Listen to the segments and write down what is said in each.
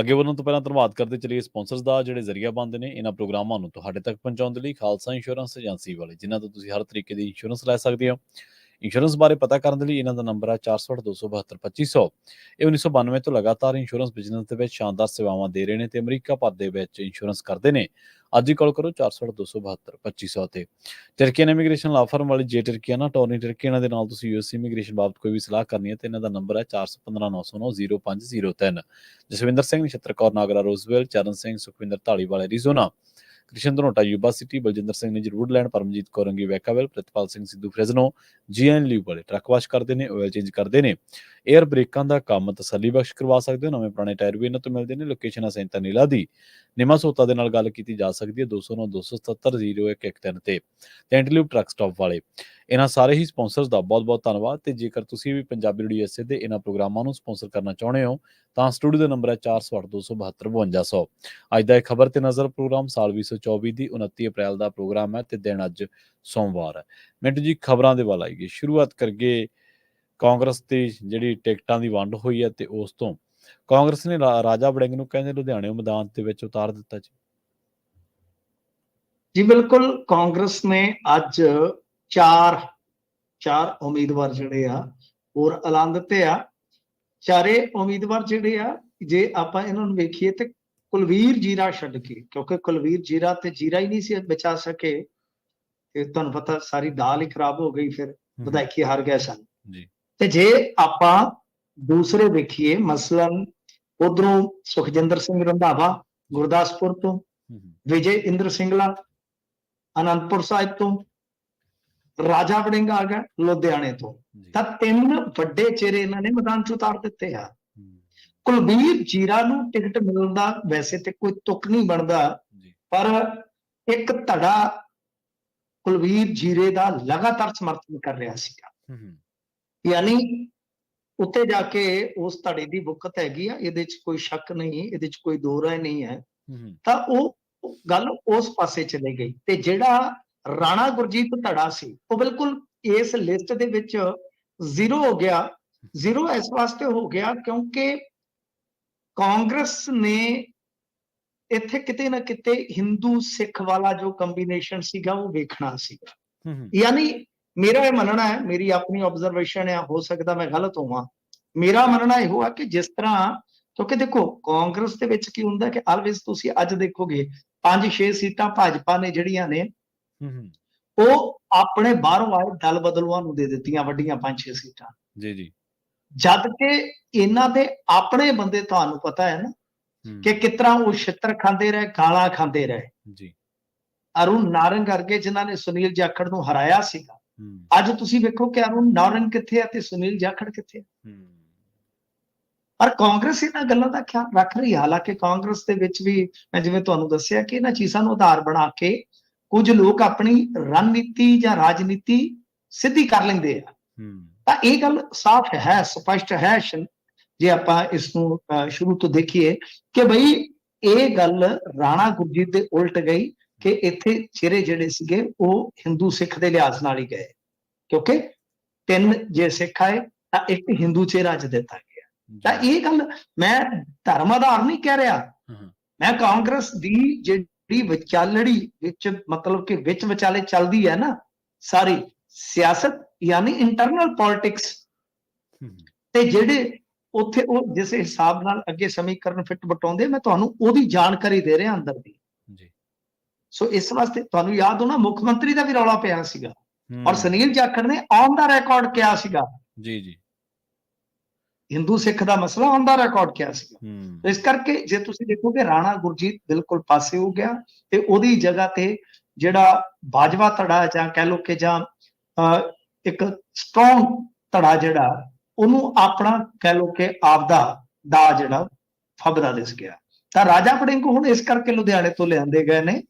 ਅੱਗੇ ਵਧਣ ਤੋਂ ਪਹਿਲਾਂ ਧੰਨਵਾਦ ਕਰਦੇ ਚਲੀਏ ਸਪਾਂਸਰਸ ਦਾ ਜਿਹੜੇ ਜ਼ਰੀਆ ਬੰਦ ਨੇ, ਇਹਨਾਂ ਪ੍ਰੋਗਰਾਮਾਂ ਨੂੰ ਤੁਹਾਡੇ ਤੱਕ ਪਹੁੰਚਾਉਣ ਦੇ ਲਈ ਖਾਲਸਾ ਇੰਸ਼ੋਰੈਂਸ ਏਜੰਸੀ ਵਾਲੇ, ਜਿਨ੍ਹਾਂ ਤੋਂ ਤੁਸੀਂ ਹਰ ਤਰੀਕੇ ਦੀ ਇੰਸ਼ੋਰੈਂਸ ਲੈ ਸਕਦੇ ਹੋ। ਇੰਸ਼ੋਰੈਂਸ ਬਾਰੇ ਪਤਾ ਕਰਨ ਦੇ ਲਈ ਇਹਨਾਂ ਦਾ ਨੰਬਰ ਹੈ 4827272500 ਇਹ 1992 ਤੋਂ ਲਗਾਤਾਰ ਇੰਸ਼ੋਰੈਂਸ ਬਿਜ਼ਨਸ ਦੇ ਵਿੱਚ ਸ਼ਾਨਦਾਰ ਸੇਵਾਵਾਂ ਦੇ ਰਹੇ ਨੇ ਤੇ ਅਮਰੀਕਾ ਭਰ ਦੇ ਵਿੱਚ ਇੰਸ਼ੋਰੈਂਸ ਕਰਦੇ ਨੇ। ਅੱਜ ਹੀ ਕਾਲ ਕਰੋ 4827272500 ਤੇ। ਟਰਕੀਅਨ ਇਮੀਗ੍ਰੇਸ਼ਨ ਲਾ ਫਰਮ ਵਾਲੀ ਜੇ ਟਰਕੀਆਨਾ ਟੋਰਨੀ ਟਰਕੀ, ਇਹਨਾਂ ਦੇ ਨਾਲ ਤੁਸੀਂ ਯੂਐਸ ਇਮੀਗ੍ਰੇਸ਼ਨ ਬਾਬਤ ਕੋਈ ਵੀ ਸਲਾਹ ਕਰਨੀ ਹੈ ਤੇ ਇਹਨਾਂ ਦਾ ਨੰਬਰ ਹੈ 4159090503 Jaswinder Singh, Nachhattar Kaur, Nagra Roswell Charan Singh, Sukhwinder Dhaliwal Arizona. Krishan Dhanota Yuba City Baljinder Singh ਨੇ ਜਰੂਰਲੈਂਡ Paramjit Kaur Vacaville Pritpal Singh Sidhu Fresno, GN ਲਿਵ ਵਾਲੇ ਟਰੱਕ ਵਾਸ਼ ਕਰਦੇ ਨੇ ਆਇਲ ਚੇਂਜ ਕਰਦੇ ਨੇ। 에ਅਰ ਬ੍ਰੇਕਾਂ ਦਾ ਕੰਮ ਤਸੱਲੀ ਬਖਸ਼ ਕਰਵਾ ਸਕਦੇ ਹੋ, ਨਵੇਂ ਪੁਰਾਣੇ ਟਾਇਰ ਵੀ ਇਹਨਾਂ ਤੋਂ ਮਿਲਦੇ ਨੇ, ਲੋਕੇਸ਼ਨ ਹੈ ਸੈਂਤਾ ਨੀਲਾ ਦੀ। ਨਿਮਾ ਸੋਤਾ ਦੇ ਨਾਲ ਗੱਲ ਕੀਤੀ ਜਾ ਸਕਦੀ ਹੈ 209 277 0113 ਤੇ। ਟੈਂਟਲਿਵ ਟਰੱਕ ਸਟਾਪ ਵਾਲੇ। ਇਹਨਾਂ ਸਾਰੇ ਹੀ ਸਪਾਂਸਰਸ ਦਾ ਬਹੁਤ-ਬਹੁਤ ਧੰਨਵਾਦ, ਤੇ ਜੇਕਰ ਤੁਸੀਂ ਵੀ ਪੰਜਾਬੀ ਰੇਡੀਓ ਐਸਏ ਦੇ ਇਹਨਾਂ ਪ੍ਰੋਗਰਾਮਾਂ ਨੂੰ ਸਪਾਂਸਰ ਕਰਨਾ ਚਾਹੁੰਦੇ ਹੋ ਤਾਂ ਸਟੂਡੀਓ ਦਾ ਨੰਬਰ ਹੈ 48272752 ਅੱਜ ਦਾ ਇਹ ਖਬਰ ਤੇ ਨਜ਼ਰ ਪ੍ਰੋਗਰਾਮ ਸਾਲ 2024 ਦੀ 29 ਅਪ੍ਰੈਲ ਦਾ ਪ੍ਰੋਗਰਾਮ ਹੈ ਤੇ ਦਿਨ ਅੱਜ ਸੋਮਵਾਰ ਹੈ। ਮਿੰਟ ਜੀ, ਖਬਰਾਂ ਦੇ ਵੱਲ ਆਈਏ। ਸ਼ੁਰੂਆਤ ਕਰਗੇ ਕਾਂਗਰਸ ਦੀ ਜਿਹੜੀ ਟਿਕਟਾਂ ਦੀ ਵੰਡ ਹੋਈ ਹੈ ਤੇ ਉਸ ਤੋਂ। ਕਾਂਗਰਸ ਨੇ ਰਾਜਾ ਵੜਿੰਗ ਨੂੰ ਕਹਿੰਦੇ ਲੁਧਿਆਣੇ ਮੈਦਾਨ ਦੇ ਵਿੱਚ ਉਤਾਰ ਦਿੱਤਾ ਜੀ। ਜੀ, ਬਿਲਕੁਲ ਕਾਂਗਰਸ ਨੇ ਅੱਜ ਚਾਰ ਚਾਰ ਉਮੀਦਵਾਰ ਜਿਹੜੇ ਆ, ਹੋਰ ਐਲਾਨ ਦਿੱਤੇ ਆ। ਚਾਰੇ ਉਮੀਦਵਾਰ ਜਿਹੜੇ ਆ ਜੇ ਆਪਾਂ ਇਹਨਾਂ ਨੂੰ ਵੇਖੀਏ ਤੇ ਕੁਲਵੀਰ ਜੀਰਾ ਛੱਡ ਕੇ ਕਿਉਂਕਿ ਕੁਲਵੀਰ ਜੀਰਾ ਤੇ ਜੀਰਾ ਹੀ ਨਹੀਂ ਸੀ ਬਚਾ ਸਕੇ ਤੇ ਤੁਹਾਨੂੰ ਪਤਾ ਸਾਰੀ ਦਾਲ ਹੀ ਖਰਾਬ ਹੋ ਗਈ ਫਿਰ ਵਿਧਾਇਕੀ ਹਾਰ ਗਏ ਸਨ। ਜੀ। ਤੇ ਜੇ ਆਪਾਂ ਦੂਸਰੇ ਵੇਖੀਏ ਮਸਲਨ ਉਧਰੋਂ ਸੁਖਜਿੰਦਰ ਸਿੰਘ ਰੰਧਾਵਾ ਗੁਰਦਾਸਪੁਰ ਤੋਂ ਵਿਜੇ ਇੰਦਰ ਸਿੰਗਲਾ ਅਨੰਦਪੁਰ ਸਾਹਿਬ ਤੋਂ ਰਾਜਾ ਵੜਿੰਗ ਆ ਗਿਆ ਲੁਧਿਆਣੇ ਤੋਂ। ਤਾਂ ਤਿੰਨ ਵੱਡੇ ਚਿਹਰੇ ਇਹਨਾਂ ਨੇ ਮੈਦਾਨ ਚ ਉਤਾਰ ਦਿੱਤੇ ਆ। ਕੁਲਬੀਰ ਜੀਰਾ ਨੂੰ ਟਿਕਟ ਮਿਲਣ ਦਾ ਵੈਸੇ ਤੇ ਕੋਈ ਤੁਕ ਨਹੀਂ ਬਣਦਾ ਪਰ ਇੱਕ ਧੜਾ ਕੁਲਬੀਰ ਜੀਰੇ ਦਾ ਲਗਾਤਾਰ ਸਮਰਥਨ ਕਰ ਰਿਹਾ ਸੀਗਾ। ਯਾਨੀ ਉੱਤੇ ਜਾ ਕੇ ਉਸ ਧੜੇ ਦੀ ਬੁੱਕਤ ਹੈਗੀ ਆ ਇਹਦੇ 'ਚ ਕੋਈ ਸ਼ੱਕ ਨਹੀਂ ਇਹਦੇ 'ਚ ਕੋਈ ਦੋ ਰਾਏ ਨਹੀਂ ਹੈ। ਤਾਂ ਉਹ ਗੱਲ ਉਸ ਪਾਸੇ ਚਲੇ ਗਈ ਤੇ ਜਿਹੜਾ ਰਾਣਾ ਗੁਰਜੀਤ ਧੜਾ ਸੀ। ਉਹ ਬਿਲਕੁਲ ਇਸ ਲਿਸਟ ਦੇ ਵਿੱਚ ਜ਼ੀਰੋ ਹੋ ਗਿਆ। ਜ਼ੀਰੋ ਇਸ ਵਾਸਤੇ ਹੋ ਗਿਆ ਕਿਉਂਕਿ ਕਾਂਗਰਸ ਨੇ ਇੱਥੇ ਕਿਤੇ ਨਾ ਕਿਤੇ ਹਿੰਦੂ ਸਿੱਖ ਵਾਲਾ ਜੋ ਕੰਬੀਨੇਸ਼ਨ ਸੀਗਾ ਉਹ ਵੇਖਣਾ ਸੀਗਾ। ਯਾਨੀ ਮੇਰਾ ਇਹ ਮੰਨਣਾ ਹੈ ਮੇਰੀ ਆਪਣੀ ਆਬਜ਼ਰਵੇਸ਼ਨ ਹੈ ਹੋ ਸਕਦਾ ਮੈਂ ਗਲਤ ਹੋਵਾਂ। ਮੇਰਾ ਮੰਨਣਾ ਇਹੋ ਆ ਕਿ ਜਿਸ ਤਰ੍ਹਾਂ ਕਿਉਂਕਿ ਦੇਖੋ ਕਾਂਗਰਸ ਦੇ ਵਿੱਚ ਕੀ ਹੁੰਦਾ ਕਿ ਆਲਵੇਜ਼ ਤੁਸੀਂ ਅੱਜ ਦੇਖੋਗੇ 5-6 ਸੀਟਾਂ ਭਾਜਪਾ ਨੇ ਜਿਹੜੀਆਂ ਨੇ ਉਹ ਆਪਣੇ ਬਾਹਰੋਂ ਆਏ ਦਲ ਬਦਲੂਆਂ ਨੂੰ ਦੇ ਦਿੱਤੀਆਂ ਵੱਡੀਆਂ 5-6 ਸੀਟਾਂ। ਜੀ ਜੀ। ਜਦ ਕਿ ਇਹਨਾਂ ਦੇ ਆਪਣੇ ਬੰਦੇ ਤੁਹਾਨੂੰ ਪਤਾ ਹੈ ਨਾ ਕਿ ਕਿਤਰਾ ਉਹ ਛਿੱਤਰ ਖਾਂਦੇ ਰਹੇ ਗਾਲਾਂ ਖਾਂਦੇ ਰਹੇ। ਜੀ। ਅਰੁਣ ਨਾਰੰਗ ਕਰਕੇ ਜਿਨ੍ਹਾਂ ਨੇ ਸੁਨੀਲ ਜਾਖੜ ਨੂੰ ਹਰਾਇਆ ਸੀਗਾ ਅੱਜ ਤੁਸੀਂ ਵੇਖੋ ਕਿ ਅਰੁਣ ਨਾਰੰਗ ਕਿੱਥੇ ਹੈ ਤੇ ਸੁਨੀਲ ਜਾਖੜ ਕਿੱਥੇ ਹੈ। ਪਰ ਕਾਂਗਰਸ ਇਹਨਾਂ ਗੱਲਾਂ ਦਾ ਖਿਆਲ ਰੱਖ ਰਹੀ ਹਾਲਾਂਕਿ ਕਾਂਗਰਸ ਦੇ ਵਿੱਚ ਵੀ ਮੈਂ ਜਿਵੇਂ ਤੁਹਾਨੂੰ ਦੱਸਿਆ ਕਿ ਇਹਨਾਂ ਚੀਜ਼ਾਂ ਨੂੰ ਆਧਾਰ ਬਣਾ ਕੇ ਕੁਝ ਲੋਕ ਆਪਣੀ ਰਣਨੀਤੀ ਜਾਂ ਰਾਜਨੀਤੀ ਸਿੱਧੀ ਕਰ ਲੈਂਦੇ ਆ। ਤਾਂ ਇਹ ਗੱਲ ਸਾਫ਼ ਹੈ ਸਪਸ਼ਟ ਹੈ ਜੇ ਆਪਾਂ ਇਸ ਨੂੰ ਸ਼ੁਰੂ ਤੋਂ ਦੇਖੀਏ ਕਿ ਬਈ ਇਹ ਗੱਲ ਰਾਣਾ ਗੁਰਜੀਤ ਦੇ ਉਲਟ ਗਈ ਕਿ ਇੱਥੇ ਚਿਹਰੇ ਜਿਹੜੇ ਸੀਗੇ ਉਹ ਹਿੰਦੂ ਸਿੱਖ ਦੇ ਲਿਹਾਜ਼ ਨਾਲ ਹੀ ਗਏ। ਕਿਉਂਕਿ ਤਿੰਨ ਜੇ ਸਿੱਖ ਆਏ ਤਾਂ ਇੱਕ ਹਿੰਦੂ ਚਿਹਰਾ ਚ ਦਿੱਤਾ ਗਿਆ। ਤਾਂ ਜੀ, ਇਹ ਗੱਲ ਮੈਂ ਧਰਮ ਆਧਾਰ ਨਹੀਂ ਕਹਿ ਰਿਹਾ। ਮੈਂ ਕਾਂਗਰਸ ਦੀ ਜਿਹੜੀ ਵਿਚਾਲੜੀ ਵਿੱਚ ਮਤਲਬ ਕਿ ਵਿੱਚ ਵਿਚਾਲੇ ਚੱਲਦੀ ਹੈ ਨਾ ਸਾਰੀ ਸਿਆਸਤ ਯਾਨੀ ਇੰਟਰਨਲ ਪੋਲਿਟਿਕਸ ਤੇ ਜਿਹੜੇ ਉੱਥੇ ਉਹ ਜਿਸ ਹਿਸਾਬ ਨਾਲ ਅੱਗੇ ਸਮੀਕਰਨ ਫਿੱਟ ਬਟਾਉਂਦੇ ਮੈਂ ਤੁਹਾਨੂੰ ਉਹਦੀ ਜਾਣਕਾਰੀ ਦੇ ਰਿਹਾ ਅੰਦਰ ਦੀ। ਜੀ। ਸੋ ਇਸ ਵਾਸਤੇ ਤੁਹਾਨੂੰ ਯਾਦ ਹੋਣਾ ਮੁੱਖ ਮੰਤਰੀ ਦਾ ਵੀ ਰੌਲਾ ਪਿਆ ਸੀਗਾ। ਔਰ ਸੁਨੀਲ ਜਾਖੜ ਨੇ ਔਨ ਦਾ ਰਿਕਾਰਡ ਕਿਹਾ ਸੀਗਾ। ਜੀ ਜੀ। ਹਿੰਦੂ ਸਿੱਖ ਦਾ ਮਸਲਾ ਔਨ ਦਾ ਰਿਕਾਰਡ ਸੀਗਾ ਹੂੰ, ਇਸ ਕਰਕੇ ਜੇ ਤੁਸੀਂ ਦੇਖੋਗੇ ਰਾਣਾ ਗੁਰਜੀਤ ਬਿਲਕੁਲ ਪਾਸੇ ਹੋ ਗਿਆ ਤੇ ਉਹਦੀ ਜਗ੍ਹਾ ਤੇ ਜਿਹੜਾ ਬਾਜਵਾ ਧੜਾ ਜਾਂ ਕਹਿ ਲੋ ਕਿ ਜਾਂ ਇੱਕ ਸਟਰੋਂਗ ਧੜਾ ਜਿਹੜਾ ਉਹਨੂੰ ਆਪਣਾ ਕਹਿ ਲੋ ਕਿ ਆਪਦਾ ਦਾ ਜਿਹੜਾ ਫਬਦਾ ਦਿਸ ਗਿਆ। ਤਾਂ ਰਾਜਾ ਵੜਿੰਗ ਹੁਣ ਇਸ ਕਰਕੇ ਲੁਧਿਆਣੇ ਤੋਂ ਲਿਆਂਦੇ ਗਏ ਨੇ।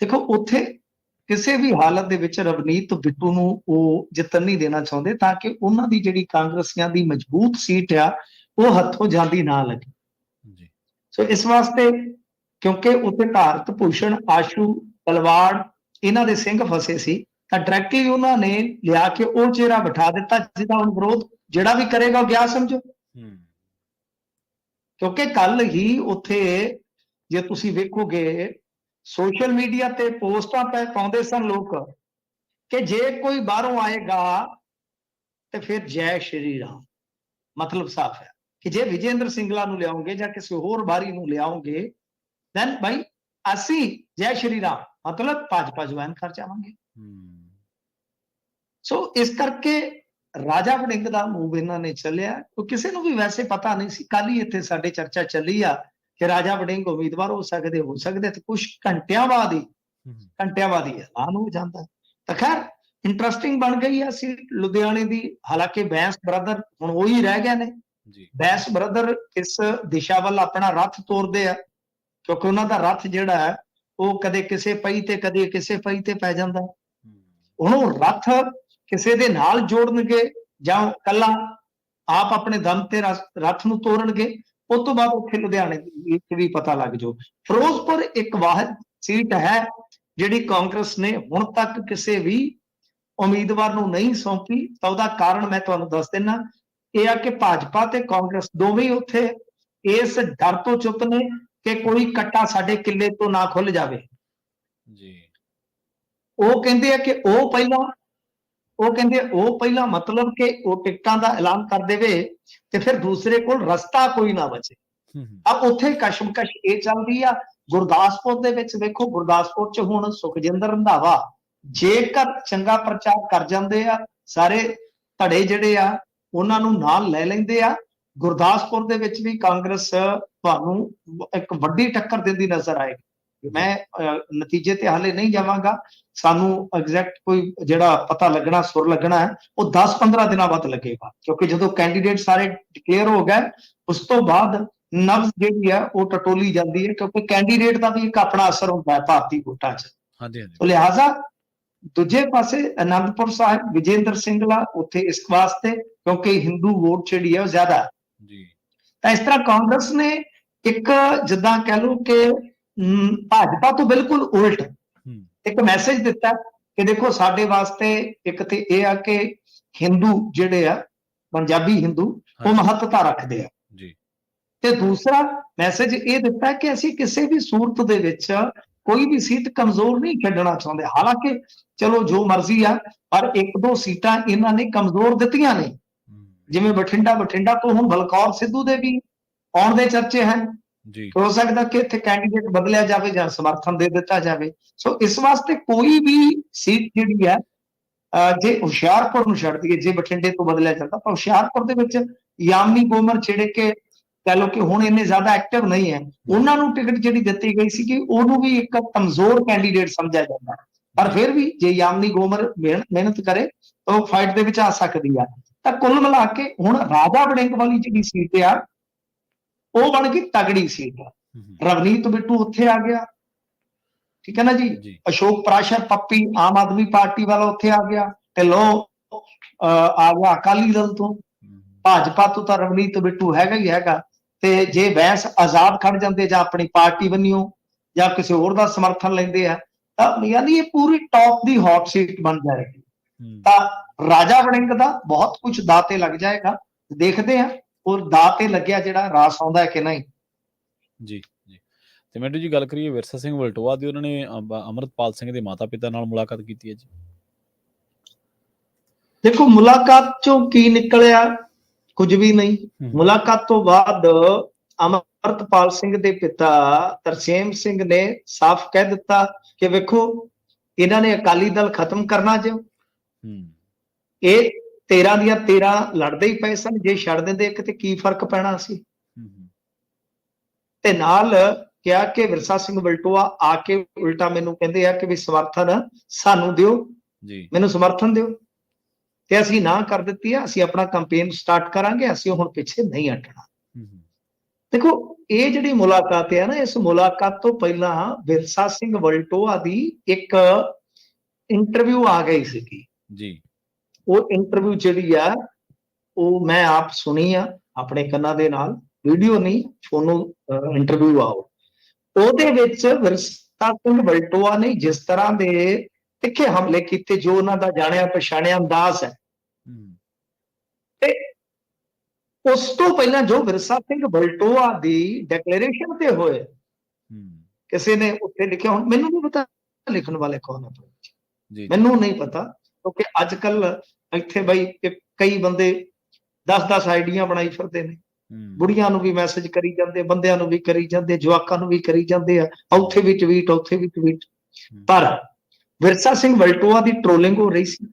ਦੇਖੋ ਉੱਥੇ ਕਿਸੇ ਵੀ ਹਾਲਤ ਦੇ ਵਿੱਚ ਰਵਨੀਤ ਬਿੱਟੂ ਨੂੰ ਉਹ ਜਿੱਤਣ ਨਹੀਂ ਦੇਣਾ ਚਾਹੁੰਦੇ ਤਾਂ ਕਿ ਉਹਨਾਂ ਦੀ ਜਿਹੜੀ ਕਾਂਗਰਸੀਆਂ ਦੀ ਮਜ਼ਬੂਤ ਸੀਟ ਆ ਉਹ ਹੱਥੋਂ ਜਾਂਦੀ ਨਾ ਲੱਗੇ। ਜੀ। ਸੋ ਇਸ ਵਾਸਤੇ ਕਿਉਂਕਿ ਉੱਥੇ ਭਾਰਤ ਭੂਸ਼ਣ ਆਸ਼ੂ ਤਲਵਾੜ ਇਹਨਾਂ ਦੇ ਸਿੰਘ ਫਸੇ ਸੀ ਤਾਂ ਡਾਇਰੈਕਟਲੀ ਉਹਨਾਂ ਨੇ ਲਿਆ ਕੇ ਉਹ ਚਿਹਰਾ ਬਿਠਾ ਦਿੱਤਾ ਜਿਹਦਾ ਹੁਣ ਵਿਰੋਧ ਜਿਹੜਾ ਵੀ ਕਰੇਗਾ ਉਹ ਗਿਆ ਸਮਝੋ। ਕਿਉਂਕਿ ਕੱਲ ਹੀ ਉੱਥੇ ਜੇ ਤੁਸੀਂ ਵੇਖੋਗੇ ਸੋਸ਼ਲ ਮੀਡੀਆ ਤੇ ਪੋਸਟਾਂ ਪੈ ਪਾਉਂਦੇ ਸਨ ਲੋਕ ਕਿ ਜੇ ਕੋਈ ਬਾਹਰੋਂ ਆਏਗਾ ਤੇ ਫਿਰ ਜੈ ਸ਼੍ਰੀ ਰਾਮ। ਮਤਲਬ ਸਾਫ਼ ਹੈ ਕਿ ਜੇ ਵਿਜੇਂਦਰ ਸਿੰਗਲਾ ਨੂੰ ਲਿਆਉਂਗੇ ਜਾਂ ਕਿਸੇ ਹੋਰ ਬਾਹਰੀ ਨੂੰ ਲਿਆਉਂਗੇ ਦੈਨ ਭਾਈ ਅਸੀਂ ਜੈ ਸ਼੍ਰੀ ਰਾਮ ਮਤਲਬ ਭਾਜਪਾ ਜਵਾਨ ਕਰ ਜਾਵਾਂਗੇ। ਹੂੰ। ਸੋ ਇਸ ਕਰਕੇ ਰਾਜਾ ਵੜਿੰਗ ਦਾ ਮੂਵ ਇਹਨਾਂ ਨੇ ਚੱਲਿਆ ਉਹ ਕਿਸੇ ਨੂੰ ਵੀ ਵੈਸੇ ਪਤਾ ਨਹੀਂ ਸੀ ਕੱਲ ਹੀ ਇੱਥੇ ਸਾਡੇ ਚਰਚਾ ਚੱਲੀ ਆ। ਕਿ ਰਾਜਾ ਵੜਿੰਗ ਉਮੀਦਵਾਰ ਹੋ ਸਕਦੇ ਹੋ ਸਕਦੇ ਤੇ ਕੁਝ ਘੰਟਿਆਂ ਬਾਅਦ ਹੀ ਘੰਟਿਆਂ ਬਾਅਦ ਹੀ ਐਲਾਨ ਹੋ ਜਾਂਦਾ। ਤਾਂ ਖੈਰ ਇੰਟਰਸਟਿੰਗ ਬਣ ਗਈ ਆ ਸੀ ਲੁਧਿਆਣੇ ਦੀ। ਹਾਲਾਂਕਿ ਬੈਂਸ ਬ੍ਰਦਰ ਹੁਣ ਉਹੀ ਰਹਿ ਗਏ ਨੇ। ਜੀ। ਬੈਂਸ ਬ੍ਰਦਰ ਇਸ ਦਿਸ਼ਾ ਵੱਲ ਆਪਣਾ ਰੱਥ ਤੋਰਦੇ ਆ ਕਿਉਂਕਿ ਉਹਨਾਂ ਦਾ ਰੱਥ ਜਿਹੜਾ ਹੈ ਉਹ ਕਦੇ ਕਿਸੇ ਪਈ ਤੇ ਕਦੇ ਕਿਸੇ ਪਈ ਤੇ ਪੈ ਜਾਂਦਾ। ਹੁਣ ਉਹ ਰੱਥ ਕਿਸੇ ਦੇ ਨਾਲ ਜੋੜਨਗੇ ਜਾਂ ਕੱਲਾ ਆਪ ਆਪਣੇ ਦਮ ਤੇ ਰੱਥ ਨੂੰ ਤੋੜਨਗੇ ਉਸ ਤੋਂ ਬਾਅਦ ਉੱਥੇ ਲੁਧਿਆਣੇ ਦੀ ਇੱਕ ਵੀ ਪਤਾ ਲੱਗ ਜਾਓ ਫਿਰੋਜ਼ਪੁਰ ਇੱਕ ਵਾਹਿਦ ਸੀਟ ਹੈ ਜਿਹੜੀ ਕਾਂਗਰਸ ਨੇ ਹੁਣ ਤੱਕ ਕਿਸੇ ਵੀ ਉਮੀਦਵਾਰ ਨੂੰ ਨਹੀਂ ਸੌਂਪੀ। ਤਾਂ ਉਹਦਾ ਕਾਰਨ ਮੈਂ ਤੁਹਾਨੂੰ ਦੱਸ ਦਿੰਨਾ ਇਹ ਆ ਕਿ ਭਾਜਪਾ ਤੇ ਕਾਂਗਰਸ ਦੋਵੇਂ ਉੱਥੇ ਇਸ ਡਰ ਤੋਂ ਚੁੱਪ ਨੇ ਕਿ ਕੋਈ ਕੱਟਾ ਸਾਡੇ ਕਿੱਲੇ ਤੋਂ ਨਾ ਖੁੱਲ ਜਾਵੇ। ਜੀ। ਉਹ ਕਹਿੰਦੇ ਆ ਕਿ ਉਹ ਪਹਿਲਾਂ ਉਹ ਕਹਿੰਦੇ ਉਹ ਪਹਿਲਾਂ ਮਤਲਬ ਕਿ ਉਹ ਟਿਕਟਾਂ ਦਾ ਐਲਾਨ ਕਰ ਦੇਵੇ ਤੇ ਫਿਰ ਦੂਸਰੇ ਕੋਲ ਰਸਤਾ ਕੋਈ ਨਾ ਬਚੇ। ਆ ਉੱਥੇ ਕਸ਼ਮਕਸ਼ ਇਹ ਚੱਲਦੀ ਆ ਗੁਰਦਾਸਪੁਰ ਦੇ ਵਿੱਚ ਵੇਖੋ ਗੁਰਦਾਸਪੁਰ ਚ ਹੁਣ ਸੁਖਜਿੰਦਰ ਰੰਧਾਵਾ ਜੇਕਰ ਚੰਗਾ ਪ੍ਰਚਾਰ ਕਰ ਜਾਂਦੇ ਆ ਸਾਰੇ ਧੜੇ ਜਿਹੜੇ ਆ ਉਹਨਾਂ ਨੂੰ ਨਾਲ ਲੈ ਲੈਂਦੇ ਆ। ਗੁਰਦਾਸਪੁਰ ਦੇ ਵਿੱਚ ਵੀ ਕਾਂਗਰਸ ਤੁਹਾਨੂੰ ਇੱਕ ਵੱਡੀ ਟੱਕਰ ਦਿੰਦੀ ਨਜ਼ਰ ਆਏਗੀ। ਮੈਂ ਨਤੀਜੇ ਤੇ ਹਾਲੇ ਨਹੀਂ ਜਾਵਾਂਗਾ। ਸਾਨੂੰ ਐਗਜ਼ੈਕਟ ਕੋਈ ਜਿਹੜਾ ਪਤਾ ਲੱਗਣਾ ਸੁਰ ਲੱਗਣਾ ਹੈ ਉਹ 10-15 ਦਿਨਾਂ ਬਾਅਦ ਲੱਗੇਗਾ। ਕਿਉਂਕਿ ਜਦੋਂ ਕੈਂਡੀਡੇਟ ਸਾਰੇ ਡਿਕਲੇਅਰ ਹੋ ਗਏ ਉਸ ਤੋਂ ਬਾਅਦ ਨਬਜ਼ ਜਿਹੜੀ ਹੈ ਉਹ ਟਟੋਲੀ ਜਾਂਦੀ ਹੈ ਕਿਉਂਕਿ ਕੈਂਡੀਡੇਟ ਦਾ ਵੀ ਇੱਕ ਆਪਣਾ ਅਸਰ ਹੁੰਦਾ ਹੈ ਭਾਰਤੀ ਵੋਟਾਂ 'ਚ। ਹਾਂਜੀ ਹਾਂਜੀ। ਲਿਹਾਜ਼ਾ ਦੂਜੇ ਪਾਸੇ ਅਨੰਦਪੁਰ ਸਾਹਿਬ ਵਿਜੇਂਦਰ ਸਿੰਘਲਾ ਉੱਥੇ ਇਸ ਵਾਸਤੇ ਕਿਉਂਕਿ ਹਿੰਦੂ ਵੋਟ ਜਿਹੜੀ ਹੈ ਉਹ ਜ਼ਿਆਦਾ ਜੀ। ਤਾਂ ਇਸ ਤਰ੍ਹਾਂ ਕਾਂਗਰਸ ਨੇ ਇੱਕ ਜਿੱਦਾਂ ਕਹਿ ਲਓ ਕਿ ਭਾਜਪਾ ਤੋਂ ਬਿਲਕੁਲ ਉਲਟ ਇੱਕ ਮੈਸੇਜ ਦਿੱਤਾ ਕਿ ਦੇਖੋ ਸਾਡੇ ਵਾਸਤੇ ਇੱਕ ਤੇ ਇਹ ਆ ਕਿ ਹਿੰਦੂ ਜਿਹੜੇ ਆ ਪੰਜਾਬੀ ਹਿੰਦੂ ਉਹ ਮਹੱਤਤਾ ਰੱਖਦੇ ਆ। ਜੀ। ਤੇ ਦੂਸਰਾ ਮੈਸੇਜ ਇਹ ਦਿੱਤਾ ਕਿ ਅਸੀਂ ਕਿਸੇ ਵੀ ਸੂਰਤ ਦੇ ਵਿੱਚ ਕੋਈ ਵੀ ਸੀਟ ਕਮਜ਼ੋਰ ਨਹੀਂ ਛੱਡਣਾ ਚਾਹੁੰਦੇ। ਹਾਲਾਂਕਿ ਚਲੋ ਜੋ ਮਰਜ਼ੀ ਆ ਪਰ ਇੱਕ ਦੋ ਸੀਟਾਂ ਇਹਨਾਂ ਨੇ ਕਮਜ਼ੋਰ ਦਿੱਤੀਆਂ ਨੇ। ਜਿਵੇਂ ਬਠਿੰਡਾ ਬਠਿੰਡਾ ਤੋਂ ਹੁਣ ਬਲਕੌਰ ਸਿੱਧੂ ਦੇ ਵੀ ਆਉਣ ਦੇ ਚਰਚੇ ਹਨ। ਜੀ। ਹੋ ਸਕਦਾ ਕਿ ਇੱਥੇ ਕੈਂਡੀਡੇਟ ਬਦਲਿਆ ਜਾਵੇ ਜਾਂ ਸਮਰਥਨ ਦੇ ਦਿੱਤਾ ਜਾਵੇ। ਸੋ ਇਸ ਵਾਸਤੇ ਕੋਈ ਵੀ ਸੀਟ ਜਿਹੜੀ ਹੈ ਜੇ ਹੁਸ਼ਿਆਰਪੁਰ ਨੂੰ ਛੱਡ ਦਈਏ, ਜੇ ਬਠਿੰਡੇ ਤੋਂ ਬਦਲਿਆ ਜਾਂਦਾ, ਤਾਂ ਹੁਸ਼ਿਆਰਪੁਰ ਦੇ ਵਿੱਚ ਯਾਮਨੀ ਗੋਮਰ ਜਿਹੜੇ ਕਿ ਕਹ ਲਓ ਕਿ ਹੁਣ ਇੰਨੇ ਜ਼ਿਆਦਾ ਐਕਟਿਵ ਨਹੀਂ ਹੈ, ਉਹਨਾਂ ਨੂੰ ਟਿਕਟ ਜਿਹੜੀ ਦਿੱਤੀ ਗਈ ਸੀ ਕਿ ਉਹਨੂੰ ਵੀ ਇੱਕ ਕਮਜ਼ੋਰ ਕੈਂਡੀਡੇਟ ਸਮਝਿਆ ਜਾਂਦਾ ਹੈ। ਪਰ ਫਿਰ ਵੀ ਜੇ ਯਾਮਨੀ ਗੋਮਰ ਮਿਹਨ- ਮਿਹਨਤ ਕਰੇ, ਤਾਂ ਉਹ ਫਾਈਟ ਦੇ ਵਿੱਚ ਆ ਸਕਦੀ ਆ ਤਾਂ ਕੁੱਲ ਮਿਲਾ ਕੇ ਹੁਣ ਰਾਜਾ ਵੜਿੰਗ ਵਾਲੀ ਜਿਹੜੀ ਸੀਟ ਆ ਉਹ ਬਣ ਗਈ ਤਗੜੀ ਸੀਟ ਰਵਨੀਤ ਬਿੱਟੂ ਉੱਥੇ ਆ ਗਿਆ। ਠੀਕ ਹੈ ਨਾ ਜੀ? ਅਸ਼ੋਕ ਪ੍ਰਾਸ਼ਰ ਪੱਪੀ ਆਮ ਆਦਮੀ ਪਾਰਟੀ ਵਾਲਾ ਉੱਥੇ ਆ ਗਿਆ ਢਿੱਲੋਂ ਅਹ, ਆ ਗਿਆ ਅਕਾਲੀ ਦਲ ਤੋਂ। ਭਾਜਪਾ ਤੋਂ ਤਾਂ ਰਵਨੀਤ ਬਿੱਟੂ ਹੈਗਾ ਹੀ ਹੈਗਾ। ਤੇ ਜੇ ਬੈਂਸ ਆਜ਼ਾਦ ਖੜ ਜਾਂਦੇ ਜਾਂ ਆਪਣੀ ਪਾਰਟੀ ਬੰਨਿਓ ਜਾਂ ਕਿਸੇ ਹੋਰ ਦਾ ਸਮਰਥਨ ਲੈਂਦੇ ਆ ਤਾਂ ਯਾਨੀ ਇਹ ਪੂਰੀ ਟੌਪ ਦੀ ਹੌਟ ਸੀਟ ਬਣ ਜਾਏਗੀ। ਤਾਂ ਰਾਜਾ ਵੜਿੰਗ ਦਾ ਬਹੁਤ ਕੁਝ ਦਾਤੇ ਲੱਗ ਜਾਏਗਾ। ਦੇਖਦੇ ਆ। ਉਹ ਦਾਤੇ ਲੱਗਿਆ ਜਿਹੜਾ ਰਾਸ ਆਉਂਦਾ ਹੈ ਕਿ ਨਹੀਂ? ਜੀ ਜੀ। ਤੇ ਮੈਡਮ ਜੀ ਗੱਲ ਕਰੀਏ ਵਿਰਸਾ ਸਿੰਘ ਵਲਟੋਆ ਦੀ ਉਹਨਾਂ ਨੇ ਅਮ- ਅੰਮ੍ਰਿਤਪਾਲ ਸਿੰਘ ਦੇ ਮਾਤਾ ਪਿਤਾ ਨਾਲ ਮੁਲਾਕਾਤ ਕੀਤੀ ਹੈ ਜੀ। ਦੇਖੋ ਮੁਲਾਕਾਤ ਚੋਂ ਕੀ ਨਿਕਲਿਆ? ਕੁਝ ਵੀ ਨਹੀਂ। ਮੁਲਾਕਾਤ ਤੋਂ ਬਾਅਦ ਅਮਰਤਪਾਲ ਸਿੰਘ ਦੇ ਪਿਤਾ ਤਰਸੇਮ ਸਿੰਘ ਨੇ ਸਾਫ਼ ਕਹਿ ਦਿੱਤਾ ਕਿ ਵੇਖੋ ਇਹਨਾਂ ਨੇ ਅਕਾਲੀ ਦਲ ਖਤਮ ਕਰਨਾ ਜੋ ਹੂੰ। ਇਹ 13 ਦੀਆਂ 13 ਲੜਦੇ ਹੀ ਪਏ ਸਨ ਜੇ ਛੱਡ ਦਿੰਦੇ ਇੱਕ ਤੇ ਕੀ ਫ਼ਰਕ ਪੈਣਾ ਸੀ? ਤੇ ਨਾਲ ਕਿਹਾ ਕਿ ਵਿਰਸਾ ਸਿੰਘ ਬਲਟੋਆ ਆ ਕੇ ਉਲਟਾ ਮੈਨੂੰ ਕਹਿੰਦੇ ਆ ਕਿ ਵੀ ਸਮਰਥਨ ਸਾਨੂੰ ਦਿਓ ਜੀ। ਮੈਨੂੰ ਸਮਰਥਨ ਦਿਓ। ਤੇ ਅਸੀਂ ਨਾ ਕਰ ਦਿੱਤੀ ਆ ਅਸੀਂ ਆਪਣਾ ਕੈਂਪੇਨ ਸਟਾਰਟ ਕਰਾਂਗੇ ਅਸੀਂ ਹੁਣ ਪਿੱਛੇ ਨਹੀਂ ਹਟਣਾ। ਦੇਖੋ ਇਹ ਜਿਹੜੀ ਮੁਲਾਕਾਤ ਹੈ ਨਾ ਇਸ ਮੁਲਾਕਾਤ ਤੋਂ ਪਹਿਲਾਂ ਵਿਰਸਾ ਸਿੰਘ ਵਲਟੋਆ ਦੀ ਇੱਕ ਇੰਟਰਵਿਊ ਆ ਗਈ ਸੀਗੀ। ਜੀ। ਉਹ ਇੰਟਰਵਿਊ ਜਿਹੜੀ ਆ ਉਹ ਮੈਂ ਆਪ ਸੁਣੀ ਆ ਆਪਣੇ ਕੰਨਾਂ ਦੇ ਨਾਲ ਵੀਡੀਓ ਨਹੀਂ ਫੋਨੋਂ ਇੰਟਰਵਿਊ ਆਓ। ਉਹਦੇ ਵਿੱਚ ਵਿਰਸਾ ਸਿੰਘ ਬਲਟੋਆ ਨੇ ਜਿਸ ਤਰ੍ਹਾਂ ਦੇ ਤਿੱਖੇ ਹਮਲੇ ਕੀਤੇ ਜੋ ਉਹਨਾਂ ਦਾ ਜਾਣਿਆ ਪਛਾਣਿਆ ਅੰਦਾਜ਼ ਹੈ। ਤੇ ਉਸ ਤੋਂ ਪਹਿਲਾਂ ਜੋ ਵਿਰਸਾ ਸਿੰਘ ਬਲਟੋਆ ਦੀ ਡੈਕਲੇਰੇਸ਼ਨ ਤੇ ਹੋਏ ਕਿਸੇ ਨੇ ਉੱਥੇ ਲਿਖਿਆ ਹੁਣ ਮੈਨੂੰ ਨਹੀਂ ਪਤਾ ਲਿਖਣ ਵਾਲੇ ਕੌਣ ਹੈ ਜੀ। ਮੈਨੂੰ ਨਹੀਂ ਪਤਾ ਕਿਉਂਕਿ ਅੱਜ ਕੱਲ ਇੱਥੇ ਬਈ ਕਈ ਬੰਦੇ 10-10 ਆਈਡੀਆਂ ਬਣਾਈ ਫਿਰਦੇ ਨੇ। ਬੁੜੀਆਂ ਨੂੰ ਵੀ ਮੈਸੇਜ ਕਰੀ ਜਾਂਦੇ ਬੰਦਿਆਂ ਨੂੰ ਵੀ ਕਰੀ ਜਾਂਦੇ ਜਵਾਕਾਂ ਨੂੰ ਵੀ ਕਰੀ ਜਾਂਦੇ ਆ। ਉੱਥੇ ਵੀ ਟਵੀਟ ਉੱਥੇ ਵੀ ਟਵੀਟ ਪਰ ਵਿਰਸਾ ਸਿੰਘ ਵਲਟੋਆ ਦੀ ਟ੍ਰੋਲਿੰਗ ਹੋ ਰਹੀ ਸੀ।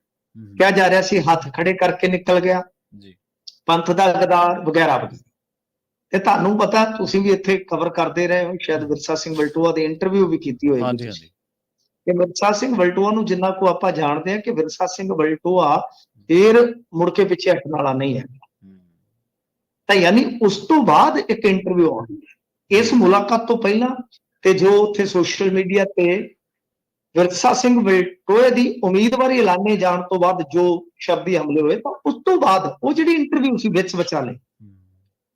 ਕਿਹਾ ਜਾ ਰਿਹਾ ਸੀ ਹੱਥ ਖੜੇ ਕਰਕੇ ਨਿਕਲ ਗਿਆ। ਜੀ। ਪੰਥ ਦਾ ਗਦਾਰ ਵਗੈਰਾ ਵਗੈਰਾ। ਤੇ ਤੁਹਾਨੂੰ ਪਤਾ ਤੁਸੀਂ ਵੀ ਇੱਥੇ ਕਵਰ ਕਰਦੇ ਰਹੇ ਹੋ। ਸ਼ਾਇਦ ਵਿਰਸਾ ਸਿੰਘ ਵਲਟੋਆ ਦੀ ਇੰਟਰਵਿਊ ਵੀ ਕੀਤੀ ਹੋਏਗੀ। ਹਾਂਜੀ। ਹਾਂਜੀ। ਕਿ ਵਿਰਸਾ ਸਿੰਘ ਵਲਟੋਆ ਨੂੰ ਜਿੰਨਾ ਕੋ ਆਪਾਂ ਜਾਣਦੇ ਹਾਂ ਕਿ ਵਿਰਸਾ ਸਿੰਘ ਵਲਟੋਆ ਫੇਰ ਮੁੜ ਕੇ ਪਿੱਛੇ ਹਟਣ ਵਾਲਾ ਨਹੀਂ ਹੈ। ਤਾਂ ਯਾਨੀ ਉਸ ਤੋਂ ਬਾਅਦ ਇੱਕ ਇੰਟਰਵਿਊ ਆਉਂਦੀ ਹੈ। ਇਸ ਮੁਲਾਕਾਤ ਤੋਂ ਪਹਿਲਾਂ ਤੇ ਜੋ ਉੱਥੇ ਸੋਸ਼ਲ ਮੀਡੀਆ ਤੇ ਵਿਰਸਾ ਸਿੰਘ ਵਲਟੋਏ ਦੀ ਉਮੀਦਵਾਰੀ ਐਲਾਨੇ ਜਾਣ ਤੋਂ ਬਾਅਦ ਜੋ ਸ਼ਬਦੀ ਹਮਲੇ ਹੋਏ, ਤਾਂ ਉਸ ਤੋਂ ਬਾਅਦ ਉਹ ਜਿਹੜੀ ਇੰਟਰਵਿਊ ਸੀ ਵਿੱਚ ਵਿਚਾਲੇ,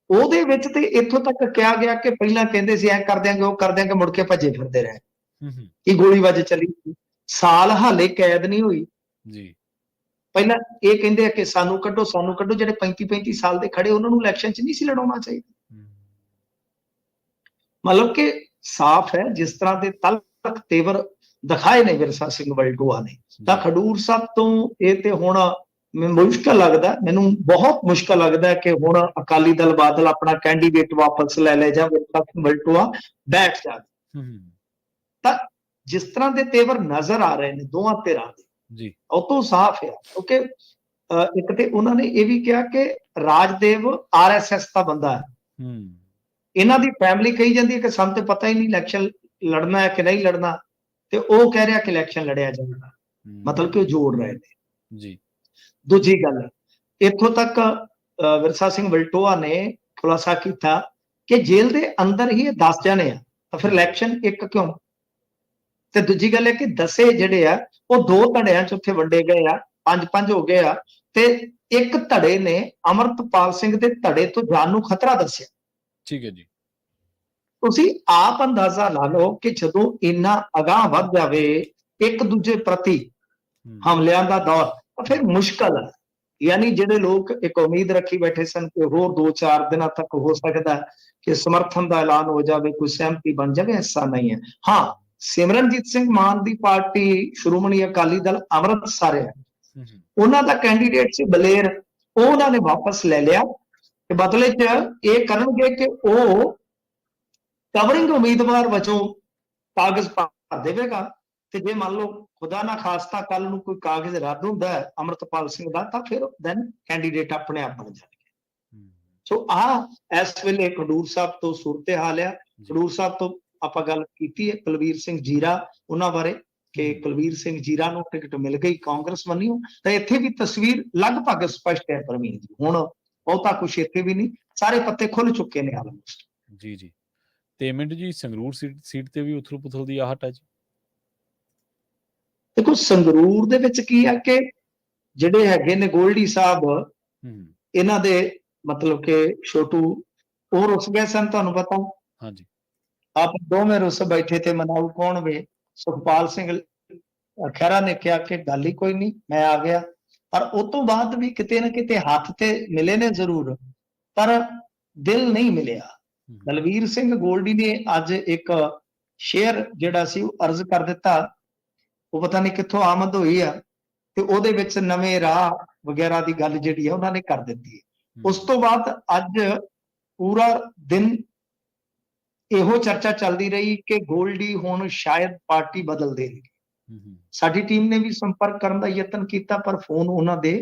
ਉਹਦੇ ਵਿੱਚ ਤੇ ਇੱਥੋਂ ਤੱਕ ਕਿਹਾ ਗਿਆ ਕਿ ਪਹਿਲਾਂ ਕਹਿੰਦੇ ਸੀ ਐ ਕਰ ਦਿਆਂਗੇ, ਉਹ ਕਰ ਦਿਆਂਗੇ, ਮੁੜ ਕੇ ਭੱਜੇ ਫਿਰਦੇ ਰਹੇ। ਹੂੰ, ਹੂੰ, ਕਿ ਗੋਲੀ ਵੱਜ ਚਲੀ। ਸਾਲ ਹਾਲੇ ਕੈਦ ਨਹੀਂ ਹੋਈ। ਜੀ। ਪਹਿਲਾਂ ਇਹ ਕਹਿੰਦੇ ਆ ਕਿ ਸਾਨੂੰ ਕੱਢੋ ਸਾਨੂੰ ਕੱਢੋ ਜਿਹੜੇ 35 35 ਸਾਲ ਦੇ ਖੜੇ ਉਹਨਾਂ ਨੂੰ ਇਲੈਕਸ਼ਨ 'ਚ ਨਹੀਂ ਸੀ ਲੜਾਉਣਾ ਚਾਹੀਦਾ। ਮਤਲਬ ਕਿ ਸਾਫ਼ ਹੈ ਜਿਸ ਤਰ੍ਹਾਂ ਦੇ ਤਲਕ ਤੇਵਰ ਦਿਖਾਏ ਨੇ ਵਿਰਸਾ ਸਿੰਘ ਵਲਟੋਆ ਨੇ ਤਾਂ ਜੀ, ਖਡੂਰ ਸਾਹਿਬ ਤੋਂ ਇਹ ਤੇ ਹੁਣ ਮੁਸ਼ਕਲ ਲੱਗਦਾ ਮੈਨੂੰ ਬਹੁਤ ਮੁਸ਼ਕਲ ਲੱਗਦਾ ਕਿ ਹੁਣ ਅਕਾਲੀ ਦਲ ਬਾਦਲ ਆਪਣਾ ਕੈਂਡੀਡੇਟ ਵਾਪਸ ਲੈ ਲੈ ਜਾਂ ਵਿਰਸਾ ਸਿੰਘ ਵਲਟੋਆ ਬੈਠ ਹੂੰ, ਤਾਂ ਜਿਸ ਤਰ੍ਹਾਂ ਦੇ ਤੇਵਰ ਨਜ਼ਰ ਆ ਰਹੇ ਨੇ ਦੋਹਾਂ ਧਿਰਾਂ ਦੇ ਜੀ। ਉਹ ਤੋਂ ਸਾਫ਼ ਹੈ ਕਿਉਂਕਿ ਇੱਕ ਤੇ ਉਹਨਾਂ ਨੇ ਇਹ ਵੀ ਕਿਹਾ ਕਿ ਰਾਜਦੇਵ ਆਰਐਸਐਸ ਦਾ ਬੰਦਾ ਹੈ। ਹੂੰ। ਇਹਨਾਂ ਦੀ ਫੈਮਿਲੀ ਕਹੀ ਜਾਂਦੀ ਹੈ ਕਿ ਸਾਨੂੰ ਤੇ ਪਤਾ ਹੀ ਨਹੀਂ ਇਲੈਕਸ਼ਨ ਲੜਨਾ ਹੈ ਕਿ ਨਹੀਂ ਲੜਨਾ ਤੇ ਉਹ ਕਹਿ ਰਿਹਾ ਕਿ ਇਲੈਕਸ਼ਨ ਲੜਿਆ ਜਾਊਗਾ ਹੂੰ, ਮਤਲਬ ਕਿ ਉਹ ਜੋੜ ਰਹੇ ਨੇ। ਜੀ। ਦੂਜੀ ਗੱਲ ਇੱਥੋਂ ਤੱਕ ਵਿਰਸਾ ਸਿੰਘ ਵਲਟੋਆ ਨੇ ਖੁਲਾਸਾ ਕੀਤਾ ਕਿ ਜੇਲ੍ਹ ਦੇ ਅੰਦਰ ਹੀ ਇਹ 10 ਜਣੇ ਆ ਤਾਂ ਫਿਰ ਇਲੈਕਸ਼ਨ ਇੱਕ ਕਿਉਂ? ਤੇ ਦੂਜੀ ਗੱਲ ਹੈ ਕਿ ਦਸੇ ਜਿਹੜੇ ਆ ਉਹ ਦੋ ਧੜਿਆਂ ਚ ਉੱਥੇ ਵੰਡੇ ਗਏ ਆ ਪੰਜ ਪੰਜ ਹੋ ਗਏ ਆ ਤੇ ਇੱਕ ਧੜੇ ਨੇ ਅਮਰਤਪਾਲ ਸਿੰਘ ਦੇ ਧੜੇ ਤੋਂ ਜਾਨ ਨੂੰ ਖਤਰਾ ਦੱਸਿਆ। ਠੀਕ ਹੈ ਜੀ। ਤੁਸੀਂ ਆਪ ਅੰਦਾਜ਼ਾ ਲਾ ਲਓ ਕਿ ਜਦੋਂ ਇੰਨਾ ਅਗਾਹ ਵੱਧ ਜਾਵੇ ਇੱਕ ਦੂਜੇ ਪ੍ਰਤੀ ਹਮਲਿਆਂ ਦਾ ਦੌਰ ਤਾਂ ਫਿਰ ਮੁਸ਼ਕਲ ਹੈ ਯਾਨੀ ਜਿਹੜੇ ਲੋਕ ਇੱਕ ਉਮੀਦ ਰੱਖੀ ਬੈਠੇ ਸਨ ਕਿ ਹੋਰ 2-4 ਦਿਨਾਂ ਤੱਕ ਹੋ ਸਕਦਾ ਕਿ ਸਮਰਥਨ ਦਾ ਐਲਾਨ ਹੋ ਜਾਵੇ ਕੋਈ ਸਹਿਮਤੀ ਬਣ ਜਾਵੇ ਐਸਾ ਨਹੀਂ ਹੈ। ਹਾਂ ਸਿਮਰਨਜੀਤ ਸਿੰਘ ਮਾਨ ਦੀ ਪਾਰਟੀ ਸ਼੍ਰੋਮਣੀ ਅਕਾਲੀ ਦਲ ਅੰਮ੍ਰਿਤਸਰ ਹੈ। ਉਹਨਾਂ ਦਾ ਕੈਂਡੀਡੇਟ ਸੀ ਬਲੇਰ। ਉਹ ਉਹਨਾਂ ਨੇ ਵਾਪਸ ਲੈ ਲਿਆ। ਤੇ ਬਦਲੇ 'ਚ ਇਹ ਕਰਨਗੇ ਕਿ ਉਹ ਕਵਰਿੰਗ ਉਮੀਦਵਾਰ ਵਜੋਂ ਕਾਗਜ਼ ਭਰ ਦੇਵੇਗਾ। ਤੇ ਜੇ ਮੰਨ ਲਓ ਖੁਦਾ ਨਾ ਖਾਸਤਾ ਕੱਲ ਨੂੰ ਕੋਈ ਕਾਗਜ਼ ਰੱਦ ਹੁੰਦਾ ਹੈ ਅਮਰਤਪਾਲ ਸਿੰਘ ਦਾ ਤਾਂ ਫਿਰ ਦੈਨ ਕੈਂਡੀਡੇਟ ਆਪਣੇ ਆਪ ਬਣ ਜਾਣਗੇ। ਸੋ ਆ ਇਸ ਵੇਲੇ ਖਡੂਰ ਸਾਹਿਬ ਤੋਂ ਸੂਰਤ ਹਾਲ ਆ। ਖਡੂਰ ਸਾਹਿਬ ਤੋਂ ਆਪਾਂ ਗੱਲ ਕੀਤੀ ਹੈ ਕੁਲਵੀਰ ਸਿੰਘ ਜੀਰਾ ਉਹਨਾਂ ਬਾਰੇ ਕਿ ਕੁਲਵੀਰ ਸਿੰਘ ਜੀਰਾ ਨੂੰ ਟਿਕਟ ਮਿਲ ਗਈ ਕਾਂਗਰਸ ਵੱਲੋਂ। ਤਾਂ ਇੱਥੇ ਵੀ ਤਸਵੀਰ ਲਗਭਗ ਸਪਸ਼ਟ ਹੈ ਪਰਮੀਨ ਜੀ। ਹੁਣ ਬਹੁਤਾ ਕੁਝ ਇੱਥੇ ਵੀ ਨਹੀਂ ਸਾਰੇ ਪੱਤੇ ਖੁੱਲ ਚੁੱਕੇ ਨੇ ਆਲਮੋਸਟ ਜੀ ਜੀ। ਤੇ ਮਿੰਟ ਜੀ ਸੰਗਰੂਰ ਸੀਟ ਤੇ ਵੀ ਉਥਲ ਪੁਥਲ ਦੀ ਆਹਟ ਹੈ ਜੀ। ਦੇਖੋ ਸੰਗਰੂਰ ਦੇ ਵਿੱਚ ਕੀ ਆ ਕਿ ਜਿਹੜੇ ਹੈਗੇ ਨੇ ਗੋਲਡੀ ਸਾਹਿਬ ਹੂੰ, ਹੂੰ, ਇਹਨਾਂ ਦੇ ਮਤਲਬ ਕਿ ਛੋਟੂ ਉਹ ਰੁੱਸ ਗਏ ਸਨ ਤੁਹਾਨੂੰ ਪਤਾ। ਹਾਂਜੀ। ਆਪ ਦੋਵੇਂ ਰੁੱਸ ਬੈਠੇ ਤੇ ਮਨਾਉ ਕੌਣ ਵੇ? ਸੁਖਪਾਲ ਸਿੰਘ ਖਹਿਰਾ ਨੇ ਕਿਹਾ ਕਿ ਗੱਲ ਹੀ ਕੋਈ ਨਹੀਂ ਮੈਂ ਆ ਗਿਆ। ਪਰ ਉਸ ਤੋਂ ਬਾਅਦ ਵੀ ਕਿਤੇ ਨਾ ਕਿਤੇ ਹੱਥ ਤੇ ਮਿਲੇ ਨੇ ਜ਼ਰੂਰ ਪਰ ਦਿਲ ਨਹੀਂ ਮਿਲਿਆ। ਦਲਵੀਰ ਸਿੰਘ ਗੋਲਡੀ ਨੇ ਅੱਜ ਇੱਕ ਸ਼ੇਅਰ ਜਿਹੜਾ ਸੀ ਉਹ ਅਰਜ਼ ਕਰ ਦਿੱਤਾ। ਉਹ ਪਤਾ ਨਹੀਂ ਕਿੱਥੋਂ ਆਮਦ ਹੋਈ ਆ ਤੇ ਉਹਦੇ ਵਿੱਚ ਨਵੇਂ ਰਾਹ ਵਗੈਰਾ ਦੀ ਗੱਲ ਜਿਹੜੀ ਆ ਉਹਨਾਂ ਨੇ ਕਰ ਦਿੱਤੀ। ਉਸ ਤੋਂ ਬਾਅਦ ਅੱਜ ਪੂਰਾ ਦਿਨ ਇਹੋ ਚਰਚਾ ਚੱਲਦੀ ਰਹੀ ਕਿ ਗੋਲਡੀ ਹੁਣ ਸ਼ਾਇਦ ਪਾਰਟੀ ਬਦਲ ਦੇਣਗੇ ਸਾਡੀ ਟੀਮ ਨੇ ਵੀ ਸੰਪਰਕ ਕਰਨ ਦਾ ਯਤਨ ਕੀਤਾ ਪਰ ਫੋਨ ਉਹਨਾਂ ਦੇ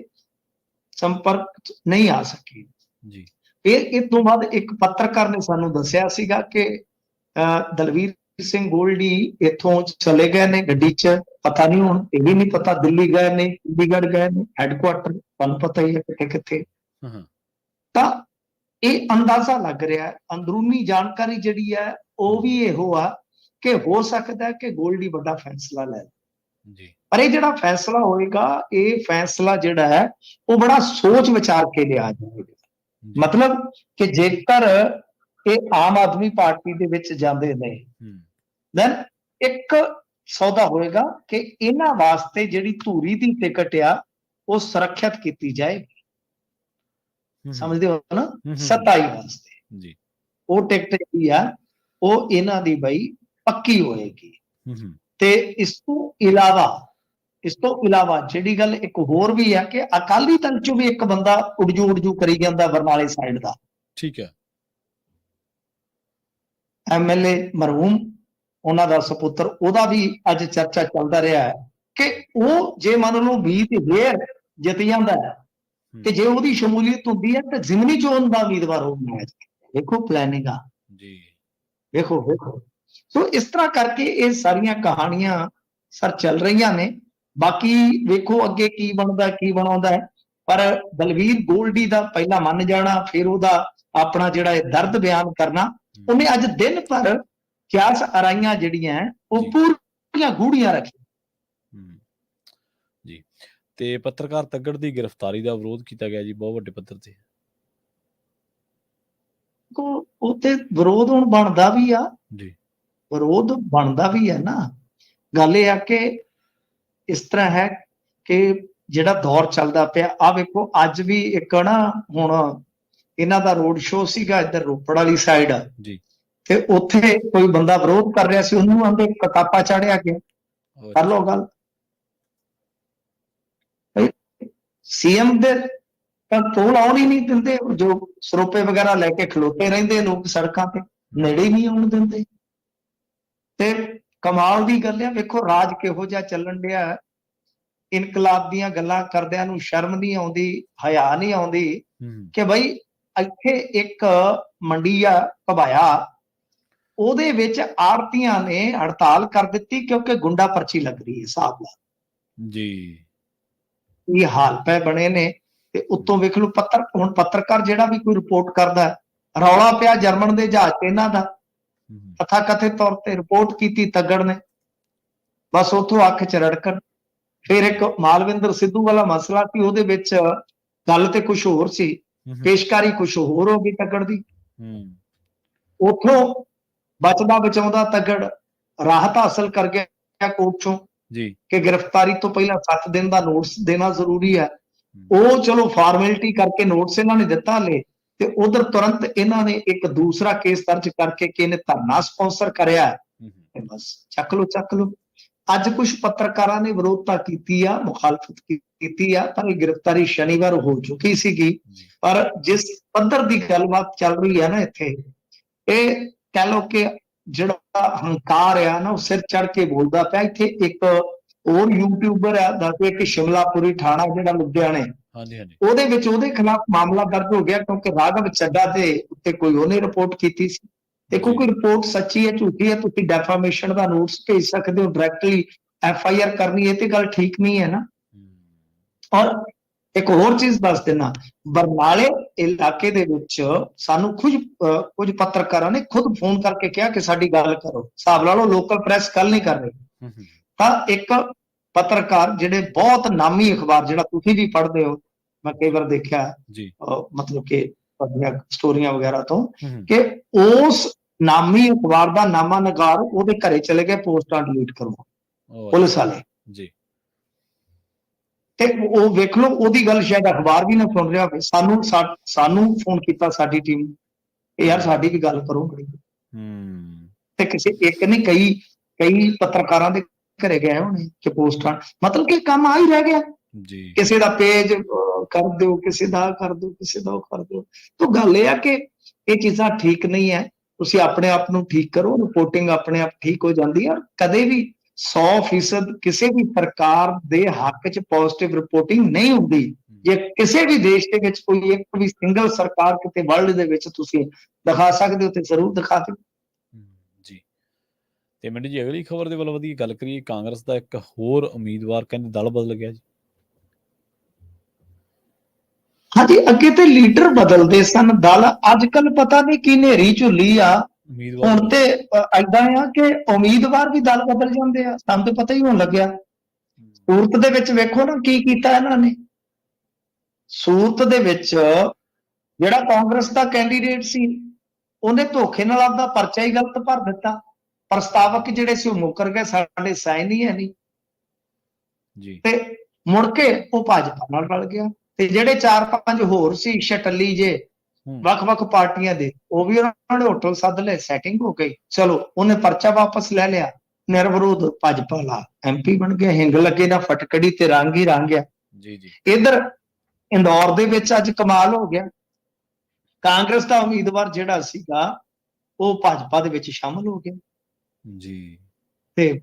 ਸੰਪਰਕ ਨਹੀਂ ਆ ਸਕੀ। ਜੀ। ਇਹ ਇਸ ਤੋਂ ਬਾਅਦ ਇੱਕ ਪੱਤਰਕਾਰ ਨੇ ਸਾਨੂੰ ਦੱਸਿਆ ਸੀਗਾ ਕਿ ਦਲਵੀਰ ਸਿੰਘ ਗੋਲਡੀ ਇੱਥੋਂ ਚਲੇ ਗਏ ਨੇ ਗੱਡੀ 'ਚ। ਪਤਾ ਨਹੀਂ ਹੁਣ ਇਹ ਵੀ ਨਹੀਂ ਪਤਾ ਦਿੱਲੀ ਗਏ ਨੇ ਚੰਡੀਗੜ੍ਹ ਗਏ ਨੇ ਹੈੱਡਕੁਆਟਰ ਤੁਹਾਨੂੰ ਪਤਾ ਹੀ ਹੈ ਕਿੱਥੇ ਕਿੱਥੇ ਹਾਂ। ਤਾਂ ਇਹ ਅੰਦਾਜ਼ਾ ਲੱਗ ਰਿਹਾ ਹੈ ਅੰਦਰੂਨੀ ਜਾਣਕਾਰੀ ਜਿਹੜੀ ਹੈ ਉਹ ਵੀ ਇਹੋ ਆ ਕਿ ਹੋ ਸਕਦਾ ਹੈ ਕਿ ਗੋਲਡੀ ਵੱਡਾ ਫੈਸਲਾ ਲੈ। ਜੀ। ਪਰ ਇਹ ਜਿਹੜਾ ਫੈਸਲਾ ਹੋਏਗਾ ਇਹ ਫੈਸਲਾ ਜਿਹੜਾ ਹੈ ਉਹ ਬੜਾ ਸੋਚ ਵਿਚਾਰ ਕੇ ਲਿਆ ਜਾਵੇਗਾ। ਮਤਲਬ ਕਿ ਜੇਕਰ ਇਹ ਆਮ ਆਦਮੀ ਪਾਰਟੀ ਦੇ ਵਿੱਚ ਜਾਂਦੇ ਨੇ ਦੈਨ ਇੱਕ ਸੌਦਾ ਹੋਏਗਾ ਕਿ ਇਹਨਾਂ ਵਾਸਤੇ ਜਿਹੜੀ ਧੂਰੀ ਦੀ ਟਿਕਟ ਆ ਉਹ ਸੁਰੱਖਿਅਤ ਕੀਤੀ ਜਾਏ ਹੂੰ, ਸਮਝਦੇ ਹੋ ਨਾ? ਹੂੰ, ਹੂੰ, 27 ਵਾਸਤੇ। ਜੀ। ਉਹ ਟਿਕਟ ਜਿਹੜੀ ਆ ਉਹ ਇਹਨਾਂ ਦੀ ਬਈ ਪੱਕੀ ਹੋਏਗੀ। ਹੂੰ, ਹੂੰ, ਤੇ ਇਸ ਤੋਂ ਇਲਾਵਾ ਇਸ ਤੋਂ ਇਲਾਵਾ ਜਿਹੜੀ ਗੱਲ ਇੱਕ ਹੋਰ ਵੀ ਆ ਕਿ ਅਕਾਲੀ ਦਲ ਚੋਂ ਵੀ ਇੱਕ ਬੰਦਾ ਉੜਜੂ ਉੜਜੂ ਕਰੀ ਜਾਂਦਾ ਬਰਨਾਲੇ ਸਾਈਡ ਦਾ। ਠੀਕ ਹੈ। ਐਮਐਲਏ ਮਰਹੂਮ ਉਹਨਾਂ ਦਾ ਸੁਪੁੱਤਰ ਉਹਦਾ ਵੀ ਅੱਜ ਚਰਚਾ ਚੱਲਦਾ ਰਿਹਾ ਹੈ ਕਿ ਉਹ ਜੇ ਮੰਨ ਲਓ 20 ਤੇ ਫੇਰ ਜਿੱਤ ਜਾਂਦਾ ਤੇ ਜੇ ਉਹਦੀ ਸ਼ਮੂਲੀਅਤ ਹੁੰਦੀ ਹੈ ਤਾਂ ਜ਼ਿਮਨੀ ਚੋਣ ਦਾ ਉਮੀਦਵਾਰ ਹੋ। ਗਿਆ ਦੇਖੋ ਪਲੈਨਿੰਗ ਆ। ਜੀ। ਵੇਖੋ ਵੇਖੋ ਸੋ ਇਸ ਤਰ੍ਹਾਂ ਕਰਕੇ ਇਹ ਸਾਰੀਆਂ ਕਹਾਣੀਆਂ ਸਰ ਚੱਲ ਰਹੀਆਂ ਨੇ। ਬਾਕੀ ਵੇਖੋ ਅੱਗੇ ਕੀ ਬਣਦਾ ਕੀ ਬਣਾਉਂਦਾ ਹੈ। ਪਰ ਬਲਵੀਰ ਗੋਲਡੀ ਦਾ ਪਹਿਲਾਂ ਮੰਨ ਜਾਣਾ ਫਿਰ ਉਹਦਾ ਆਪਣਾ ਜਿਹੜਾ ਇਹ ਦਰਦ ਬਿਆਨ ਕਰਨਾ ਉਹਨੇ ਅੱਜ ਦਿਨ ਭਰ ਕਿਆਸ ਅਰਾਈਆਂ ਜਿਹੜੀਆਂ ਉਹ। ਪੂਰੀਆਂ ਗੂੜੀਆਂ ਜੀ ਤੇ ਪੱਤਰਕਾਰ ਤੱਗੜ ਦੀ ਗ੍ਰਿਫਤਾਰੀ ਦਾ ਵਿਰੋਧ ਕੀਤਾ ਗਿਆ ਜੀ ਬਹੁਤ ਵੱਡੇ ਪੱਧਰ ਤੇ। ਕੋ ਉੱਤੇ ਵਿਰੋਧ ਹੁਣ ਬਣਦਾ ਵੀ ਆ। ਜੀ। ਵਿਰੋਧ ਬਣਦਾ ਵੀ ਹੈ ਨਾ। ਗੱਲ ਇਹ ਆ ਕਿ ਇਸ ਤਰ੍ਹਾਂ ਹੈ ਕਿ ਜਿਹੜਾ ਦੌਰ ਚੱਲਦਾ ਪਿਆ ਆ ਵੇਖੋ ਅੱਜ ਵੀ ਇੱਕ ਨਾ ਹੁਣ ਇਹਨਾਂ ਦਾ ਰੋਡ ਸ਼ੋਅ ਸੀਗਾ ਇੱਧਰ ਰੋਪੜ ਵਾਲੀ ਸਾਈਡ ਜੀ। ਤੇ ਉੱਥੇ ਕੋਈ ਬੰਦਾ ਵਿਰੋਧ ਕਰ ਰਿਹਾ ਸੀ ਉਹਨੂੰ ਆਂਦੇ ਕਤਾਪਾ ਚਾੜਿਆ ਗਿਆ। ਕਰ ਲਓ ਗੱਲ। ਸੀਐਮ ਦੇ ਤਾਂ ਕੋਲ ਆਉਣ ਹੀ ਨਹੀਂ ਦਿੰਦੇ ਜੋ ਸਰੋਪੇ ਵਗੈਰਾ ਲੈ ਕੇ ਖਲੋਤੇ ਰਹਿੰਦੇ ਲੋਕ ਸੜਕਾਂ ਤੇ ਨੇੜੇ ਹੀ ਨਹੀਂ ਆਉਣ ਦਿੰਦੇ। ਤੇ ਕਮਾਲ ਦੀ ਗੱਲ ਹੈ ਵੇਖੋ ਰਾਜ ਕਿਹੋ ਜਿਹਾ ਚੱਲਣ ਡਿਆ। ਹੈ। ਇਨਕਲਾਬ ਦੀਆਂ ਗੱਲਾਂ ਕਰਦਿਆਂ ਨੂੰ ਸ਼ਰਮ ਨਹੀਂ ਆਉਂਦੀ ਹਯਾ ਨਹੀਂ ਆਉਂਦੀ ਕਿ ਬਈ ਇੱਥੇ ਇੱਕ ਮੰਡੀ ਆ ਘਬਾਇਆ। ਉਹਦੇ ਵਿੱਚ ਆੜਤੀਆਂ ਨੇ ਹੜਤਾਲ ਕਰ ਦਿੱਤੀ ਕਿਉਂਕਿ ਗੁੰਡਾ ਪਰਚੀ ਲੱਗ ਰਹੀ ਹੈ ਹਿਸਾਬ ਨਾਲ। ਜੀ। ਇਹ ਹਾਲ ਪੈ ਬਣੇ ਨੇ ਤੇ ਉੱਤੋਂ ਵੇਖ ਲਓ ਪੱਤਰ ਹੁਣ ਪੱਤਰਕਾਰ ਜਿਹੜਾ ਵੀ ਕੋਈ ਰਿਪੋਰਟ ਕਰਦਾ ਰੌਲਾ ਪਿਆ ਜਰਮਨ ਦੇ ਜਹਾਜ਼ ਤੇ ਇਹਨਾਂ ਦਾ। ਹੂੰ, ਤਥਾ ਕਥਿਤ ਤੌਰ ਤੇ ਰਿਪੋਰਟ ਕੀਤੀ ਤੱਗੜ ਨੇ। ਬਸ ਉੱਥੋਂ ਅੱਖ ਚ ਰੜਕਣ। ਫਿਰ ਇੱਕ ਮਾਲਵਿੰਦਰ ਸਿੱਧੂ ਵਾਲਾ ਮਸਲਾ ਸੀ ਉਹਦੇ ਵਿੱਚ ਗੱਲ ਤੇ ਕੁਝ ਹੋਰ ਸੀ। ਪੇਸ਼ਕਾਰੀ ਕੁਝ ਹੋਰ ਹੋ ਗਈ ਤੱਗੜ ਦੀ। ਉੱਥੋਂ ਬਚਦਾ ਬਚਾਉਂਦਾ ਤੱਗੜ ਰਾਹਤ ਹਾਸਲ ਕਰ ਗਿਆ ਕੋਰਟ ਚੋਂ। ਜੀ। ਕਿ ਗ੍ਰਿਫਤਾਰੀ ਤੋਂ ਪਹਿਲਾਂ 7 ਦਿਨ ਦਾ ਨੋਟਿਸ ਦੇਣਾ ਜ਼ਰੂਰੀ ਹੈ। ਉਹ ਚਲੋ ਫਾਰਮੈਲਿਟੀ ਕਰਕੇ ਨੋਟਿਸ ਇਹਨਾਂ ਨੇ ਦਿੱਤਾ ਲੈ ਤੇ ਉਧਰ ਤੁਰੰਤ ਇਹਨਾਂ ਨੇ ਇੱਕ ਦੂਸਰਾ ਕੇਸ ਦਰਜ ਕਰਕੇ ਕਿ ਇਹਨੇ ਧਰਨਾ ਸਪਾਂਸਰ ਕਰਿਆ ਤੇ ਬਸ ਚੱਕ ਲੋ ਚੱਕ ਲੋ ਅੱਜ ਕੁਝ ਪੱਤਰਕਾਰਾਂ ਨੇ ਵਿਰੋਧਤਾ ਕੀਤੀ ਆ ਮੁਖਾਲਫਤ ਕੀਤੀ ਆ ਪਰ ਇਹ ਗ੍ਰਿਫਤਾਰੀ ਸ਼ਨੀਵਾਰ ਹੋ ਚੁੱਕੀ ਸੀਗੀ। ਪਰ ਜਿਸ ਪੱਧਰ ਦੀ ਗੱਲਬਾਤ ਚੱਲ ਰਹੀ ਹੈ ਨਾ ਇੱਥੇ ਇਹ ਕਹਿ ਲੋ ਕਿ ਜਿਹੜਾ ਹੰਕਾਰ ਆ ਨਾ ਉਹ ਸਿਰ ਚੜ ਕੇ ਬੋਲਦਾ ਪਿਆ। ਇੱਥੇ ਇੱਕ ਹੋਰ ਯੂਟਿਊਬਰ ਆ ਦੱਸਦੇ ਕਿ ਸ਼ਿਮਲਾਪੁਰੀ ਥਾਣਾ ਜਿਹੜਾ ਲੁਧਿਆਣੇ। ਹਾਂਜੀ ਹਾਂਜੀ। ਉਹਦੇ ਵਿੱਚ ਉਹਦੇ ਖਿਲਾਫ ਮਾਮਲਾ ਦਰਜ ਹੋ ਗਿਆ ਕਿਉਂਕਿ ਰਾਘਵ ਚੱਡਾ ਦੇ ਉੱਤੇ ਕੋਈ ਉਹਨੇ ਰਿਪੋਰਟ ਕੀਤੀ ਸੀ। ਦੇਖੋ ਕੋਈ ਰਿਪੋਰਟ ਸੱਚੀ ਹੈ ਝੂਠੀ ਹੈ ਤੁਸੀਂ ਡੈਫਾਮੇਸ਼ਨ ਦਾ ਨੋਟਿਸ ਭੇਜ ਸਕਦੇ ਹੋ ਡਾਇਰੈਕਟਲੀ ਐਫ ਆਈ ਆਰ ਕਰਨੀ ਇਹ ਤੇ ਗੱਲ ਠੀਕ ਨਹੀਂ ਹੈ ਨਾ। ਔਰ ਇੱਕ ਹੋਰ ਚੀਜ਼ ਦੱਸ ਦੇਣਾ ਬਰਨਾਲੇ ਇਲਾਕੇ ਦੇ ਵਿੱਚ ਸਾਨੂੰ ਅਹ, ਕੁਝ ਪੱਤਰਕਾਰਾਂ ਨੇ ਖੁਦ ਫੋਨ ਕਰਕੇ ਕਿਹਾ ਕਿ ਸਾਡੀ ਗੱਲ ਕਰੋ। ਹਿਸਾਬ ਲਾ ਲਓ ਲੋਕਲ ਪ੍ਰੈਸ ਕੱਲ ਨਹੀਂ ਕਰ ਰਹੀ। ਤਾਂ ਇੱਕ ਪੱਤਰਕਾਰ ਜਿਹੜੇ ਬਹੁਤ ਨਾਮੀ ਅਖਬਾਰ ਜਿਹੜਾ ਤੁਸੀਂ ਵੀ ਪੜ੍ਹਦੇ ਹੋ ਮੈਂ ਕਈ ਵਾਰ ਦੇਖਿਆ ਜੀ। ਮਤਲਬ ਕਿ ਤੁਹਾਡੀਆਂ ਸਟੋਰੀਆਂ ਵਗੈਰਾ ਤੋਂ ਕਿ ਉਸ ਨਾਮੀ ਅਖਬਾਰ ਦਾ ਨਾਮਾ ਨਗਾਰ ਉਹਦੇ ਘਰੇ ਚਲੇ ਗਏ ਪੋਸਟਾਂ ਡਿਲੀਟ ਕਰਵਾ ਪੁਲਿਸ ਵਾਲੇ। ਜੀ। ਤੇ ਉਹ ਵੇਖ ਲਓ ਉਹਦੀ ਗੱਲ ਸ਼ਾਇਦ ਅਖਬਾਰ ਵੀ ਨਾ ਸੁਣ ਰਿਹਾ ਹੋਵੇ। ਸਾਨੂੰ ਸਾਨੂੰ ਫੋਨ ਕੀਤਾ ਸਾਡੀ ਟੀਮ ਇਹ ਯਾਰ ਸਾਡੀ ਵੀ ਗੱਲ ਕਰੋ ਹੂੰ। ਤੇ ਕਿਸੇ ਇੱਕ ਨਹੀਂ ਕਈ ਕਈ ਪੱਤਰਕਾਰਾਂ ਦੇ ਘਰੇ ਗਏ ਹੋਣੇ ਕਿ ਪੋਸਟਾਂ ਮਤਲਬ ਕਿ ਕੰਮ ਆ ਹੀ ਰਹਿ ਗਿਆ। ਜੀ। ਕਿਸੇ ਦਾ ਪੇਜ ਕਰ ਦਿਓ ਕਿਸੇ ਦਾ ਕਰ ਦਿਓ ਕਿਸੇ ਦਾ ਕਰ ਦਿਓ। ਤਾਂ ਗੱਲ ਇਹ ਆ ਕਿ ਇਹ ਚੀਜ਼ਾਂ ਠੀਕ ਨਹੀਂ ਹੈ ਤੁਸੀਂ ਆਪਣੇ ਆਪ ਨੂੰ ਠੀਕ ਕਰੋ ਰਿਪੋਰਟਿੰਗ ਆਪਣੇ ਆਪ ਠੀਕ ਹੋ ਜਾਂਦੀ ਹੈ ਕਦੇ ਵੀ 100% ਕਿਸੇ ਵੀ ਸਰਕਾਰ ਦੇ ਹੱਕ 'ਚ ਪੋਜ਼ਿਟਿਵ ਰਿਪੋਰਟਿੰਗ ਨਹੀਂ ਹੁੰਦੀ। ਜੇ ਕਿਸੇ ਵੀ ਦੇਸ਼ ਦੇ ਵਿੱਚ ਕੋਈ ਇੱਕ ਵੀ ਸਿੰਗਲ ਸਰਕਾਰ ਕਿਤੇ ਵਰਲਡ ਦੇ ਵਿੱਚ ਤੁਸੀਂ ਦਿਖਾ ਸਕਦੇ ਹੋ ਤੇ ਜ਼ਰੂਰ ਦਿਖਾ ਦਿਓ। ਜੀ। ਤੇ ਮੈਨੂੰ ਜੀ ਅਗਲੀ ਖਬਰ ਦੇ ਵੱਲ ਵਧੀ ਗੱਲ ਕਰੀਏ। ਕਾਂਗਰਸ ਦਾ ਇੱਕ ਹੋਰ ਉਮੀਦਵਾਰ ਕਹਿੰਦੇ ਦਲ ਬਦਲ ਗਿਆ ਜੀ। ਹਾਂਜੀ ਅੱਗੇ ਤੇ ਲੀਡਰ ਬਦਲਦੇ ਸਨ। ਦਲ ਅੱਜ ਕੱਲ ਪਤਾ ਨਹੀਂ ਕੀ ਨੇਰੀ ਝੁੱਲੀ ਆ। ਉਮੀਦਵਾਰ ਹੁਣ ਤੇ ਐਦਾਂ ਆ ਕਿ ਉਮੀਦਵਾਰ ਵੀ ਦਲ ਬਦਲ ਜਾਂਦੇ ਆ ਸਾਨੂੰ ਤਾਂ ਪਤਾ ਹੀ ਹੋਣ ਲੱਗਿਆ। ਸੂਰਤ ਦੇ ਵਿੱਚ ਵੇਖੋ ਨਾ ਕੀ ਕੀਤਾ ਇਹਨਾਂ ਨੇ। ਸੂਰਤ ਦੇ ਵਿੱਚ ਜਿਹੜਾ ਕਾਂਗਰਸ ਦਾ ਕੈਂਡੀਡੇਟ ਸੀ ਉਹਨੇ ਧੋਖੇ ਨਾਲ ਆਪਦਾ ਪਰਚਾ ਹੀ ਗਲਤ ਭਰ ਦਿੱਤਾ। ਪ੍ਰਸਤਾਵਕ ਜਿਹੜੇ ਸੀ ਉਹ ਮੁੱਕਰ ਗਏ ਸਾਡੇ ਸਾਈਨ ਹੀ ਹੈ ਨਹੀਂ। ਜੀ। ਤੇ ਮੁੜ ਕੇ ਉਹ ਭਾਜਪਾ ਨਾਲ ਰਲ ਗਿਆ। ਤੇ ਜਿਹੜੇ ਚਾਰ ਪੰਜ ਹੋਰ ਸੀ ਛਟੱਲੀ ਜੇ ਵੱਖ-ਵੱਖ ਪਾਰਟੀਆਂ ਦੇ ਉਹ ਵੀ ਉਹਨਾਂ ਨੇ ਹੋਟਲ ਸੱਦ ਲਏ ਸੈਟਿੰਗ ਹੋ ਗਈ। ਚਲੋ ਉਹਨੇ ਪਰਚਾ ਵਾਪਸ ਲੈ ਲਿਆ। ਨਿਰਵਿਰੋਧ ਭਾਜਪਾ ਲਾ ਐਮਪੀ ਬਣ ਗਿਆ ਹਿੰਗ ਲੱਗੇ ਨਾ ਫਟਕੜੀ ਤੇ ਰੰਗ ਹੀ ਰੰਗ ਗਿਆ ਜੀ ਜੀ। ਇਧਰ ਇੰਦੌਰ ਦੇ ਵਿੱਚ ਅੱਜ ਕਮਾਲ ਹੋ ਗਿਆ। ਕਾਂਗਰਸ ਦਾ ਉਮੀਦਵਾਰ ਜਿਹੜਾ ਸੀਗਾ ਉਹ ਭਾਜਪਾ ਦੇ ਵਿੱਚ ਸ਼ਾਮਲ ਹੋ ਗਿਆ। ਜੀ। ਤੇ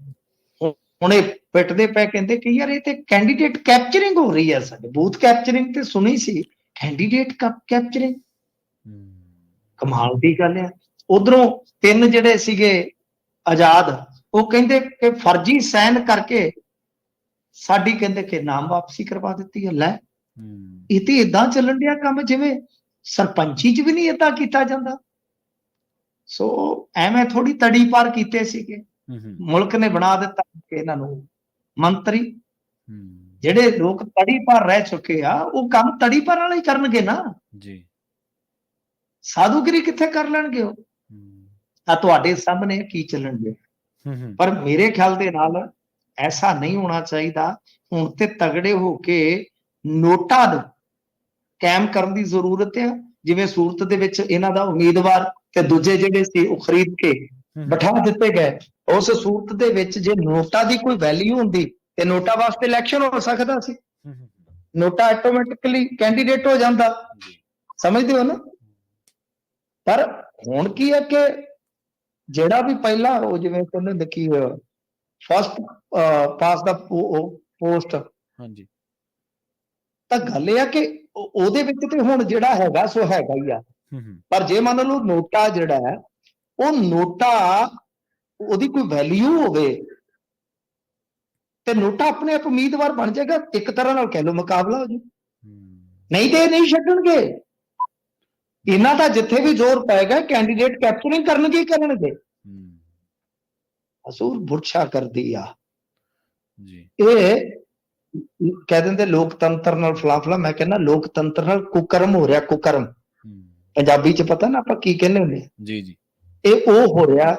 ਹੁਣ ਇਹ ਪਿੱਟਦੇ ਪਏ ਕਹਿੰਦੇ ਕਿ ਯਾਰ ਇਹ ਤੇ ਕੈਂਡੀਡੇਟ ਕੈਪਚਰਿੰਗ ਹੋ ਰਹੀ ਹੈ ਸਾਡੇ। ਬੂਥ ਕੈਪਚਰਿੰਗ ਤੇ ਸੁਣੀ ਸੀ। ਕੈਂਡੀਡੇਟ ਕੈਪਚਰਿੰਗ ਕਮਾਲ ਦੀ ਗੱਲ ਹੈ ਉਧਰੋਂ ਤਿੰਨ ਜਿਹੜੇ ਸੀਗੇ ਆਜ਼ਾਦ ਉਹ ਕਹਿੰਦੇ ਕਿ ਫਰਜ਼ੀ ਸਾਈਨ ਕਰਕੇ ਸਾਡੀ ਕਹਿੰਦੇ ਕਿ ਨਾਮ ਵਾਪਸੀ ਕਰਵਾ ਦਿੱਤੀ ਹੈ ਲੈ ਇਹ ਤੇ ਇਦਾਂ ਚੱਲਣ ਡਿਆ ਕੰਮ ਜਿਵੇਂ ਸਰਪੰਚੀ 'ਚ ਵੀ ਨਹੀਂ ਇਦਾਂ ਕੀਤਾ ਜਾਂਦਾ। ਸੋ ਐਵੇਂ ਥੋੜੀ ਤੜੀ ਪਾਰ ਕੀਤੇ ਸੀਗੇ। ਮੁਲਕ ਨੇ ਬਣਾ ਦਿੱਤਾ ਕਿ ਇਹਨਾਂ ਨੂੰ ਮੰਤਰੀ। ਜਿਹੜੇ ਲੋਕ ਤੜੀ ਪਾਰ ਰਹਿ ਚੁੱਕੇ ਆ ਉਹ ਕੰਮ ਤੜੀ ਪਾਰ ਵਾਲੇ ਹੀ ਕਰਨਗੇ ਨਾ। ਜੀ। ਸਾਧੂਗਿਰੀ ਕਿੱਥੇ ਕਰ ਲੈਣਗੇ ਉਹ? ਆ ਤੁਹਾਡੇ ਸਾਹਮਣੇ ਕੀ ਚੱਲਣ ਹੂੰ, ਪਰ ਮੇਰੇ ਖਿਆਲ ਦੇ ਨਾਲ ਐਸਾ ਨਹੀਂ ਹੋਣਾ ਚਾਹੀਦਾ। ਹੁਣ ਤੇ ਤਗੜੇ ਹੋ ਕੇ ਨੋਟਾਂ ਨੂੰ ਕਾਇਮ ਕਰਨ ਦੀ ਜ਼ਰੂਰਤ ਹੈ ਜਿਵੇਂ ਸੂਰਤ ਦੇ ਵਿੱਚ ਇਹਨਾਂ ਦਾ ਉਮੀਦਵਾਰ ਤੇ ਦੂਜੇ ਜਿਹੜੇ ਸੀ ਉਹ ਖਰੀਦ ਕੇ ਬਿਠਾ ਦਿੱਤੇ ਗਏ। ਉਸ ਸੂਰਤ ਦੇ ਵਿੱਚ ਜੇ ਨੋਟਾਂ ਦੀ ਕੋਈ ਵੈਲਿਊ ਹੁੰਦੀ ਤੇ ਨੋਟਾਂ ਵਾਸਤੇ ਇਲੈਕਸ਼ਨ ਹੋ ਸਕਦਾ ਸੀ। ਨੋਟਾ ਆਟੋਮੈਟਿਕਲੀ ਕੈਂਡੀਡੇਟ ਹੋ ਜਾਂਦਾ। ਸਮਝਦੇ ਹੋ ਨਾ? ਪਰ ਹੁਣ ਕੀ ਹੈ ਕਿ ਜਿਹੜਾ ਵੀ ਪਹਿਲਾ ਉਹ ਜਿਵੇਂ ਕਹਿੰਦੇ ਹੁੰਦੇ ਕੀ ਫਸਟ ਪਾਸ ਦਾ ਪੋਸਟ ਹਾਂਜੀ। ਤਾਂ ਗੱਲ ਇਹ ਆ ਕਿ ਉਹ- ਉਹਦੇ ਵਿੱਚ ਤੇ ਹੁਣ ਜਿਹੜਾ ਹੈਗਾ ਸੋ ਹੈਗਾ ਹੀ ਆ। ਪਰ ਜੇ ਮੰਨ ਲਓ ਨੋਟਾ ਜਿਹੜਾ ਹੈ ਉਹ ਨੋਟਾ ਉਹਦੀ ਕੋਈ ਵੈਲਿਊ ਹੋਵੇ ਤੇ ਨੋਟਾ ਆਪਣੇ ਆਪ ਉਮੀਦਵਾਰ ਬਣ ਜਾਏਗਾ ਇੱਕ ਤਰ੍ਹਾਂ ਨਾਲ ਕਹਿ ਲਓ ਮੁਕਾਬਲਾ ਹੋ ਜੂ ਨਹੀਂ ਤੇ ਨਹੀਂ ਛੱਡਣਗੇ। ਇਹਨਾਂ ਦਾ ਜਿੱਥੇ ਵੀ ਜ਼ੋਰ ਪਏਗਾ ਕੈਂਡੀਡੇਟ ਕੈਪਚਰਿੰਗ ਕਰਨਗੇ ਕਰਨਗੇ। ਅਸੂਰ ਬੁਰਛਾ ਕਰਦੀ ਆ। ਜੀ। ਇਹ ਕਹਿ ਦਿੰਦੇ ਲੋਕਤੰਤਰ ਨਾਲ ਫਲਾਫਲਾ ਮੈਂ ਕਹਿੰਦਾ ਲੋਕਤੰਤਰ ਨਾਲ ਕੁਕਰਮ ਹੋ ਰਿਹਾ ਕੁਕਰਮ। ਪੰਜਾਬੀ ਚ ਪਤਾ ਨਾ ਆਪਾਂ ਕੀ ਕਹਿੰਦੇ ਹੁੰਦੇ? ਜੀ ਜੀ। ਇਹ ਉਹ ਹੋ ਰਿਹਾ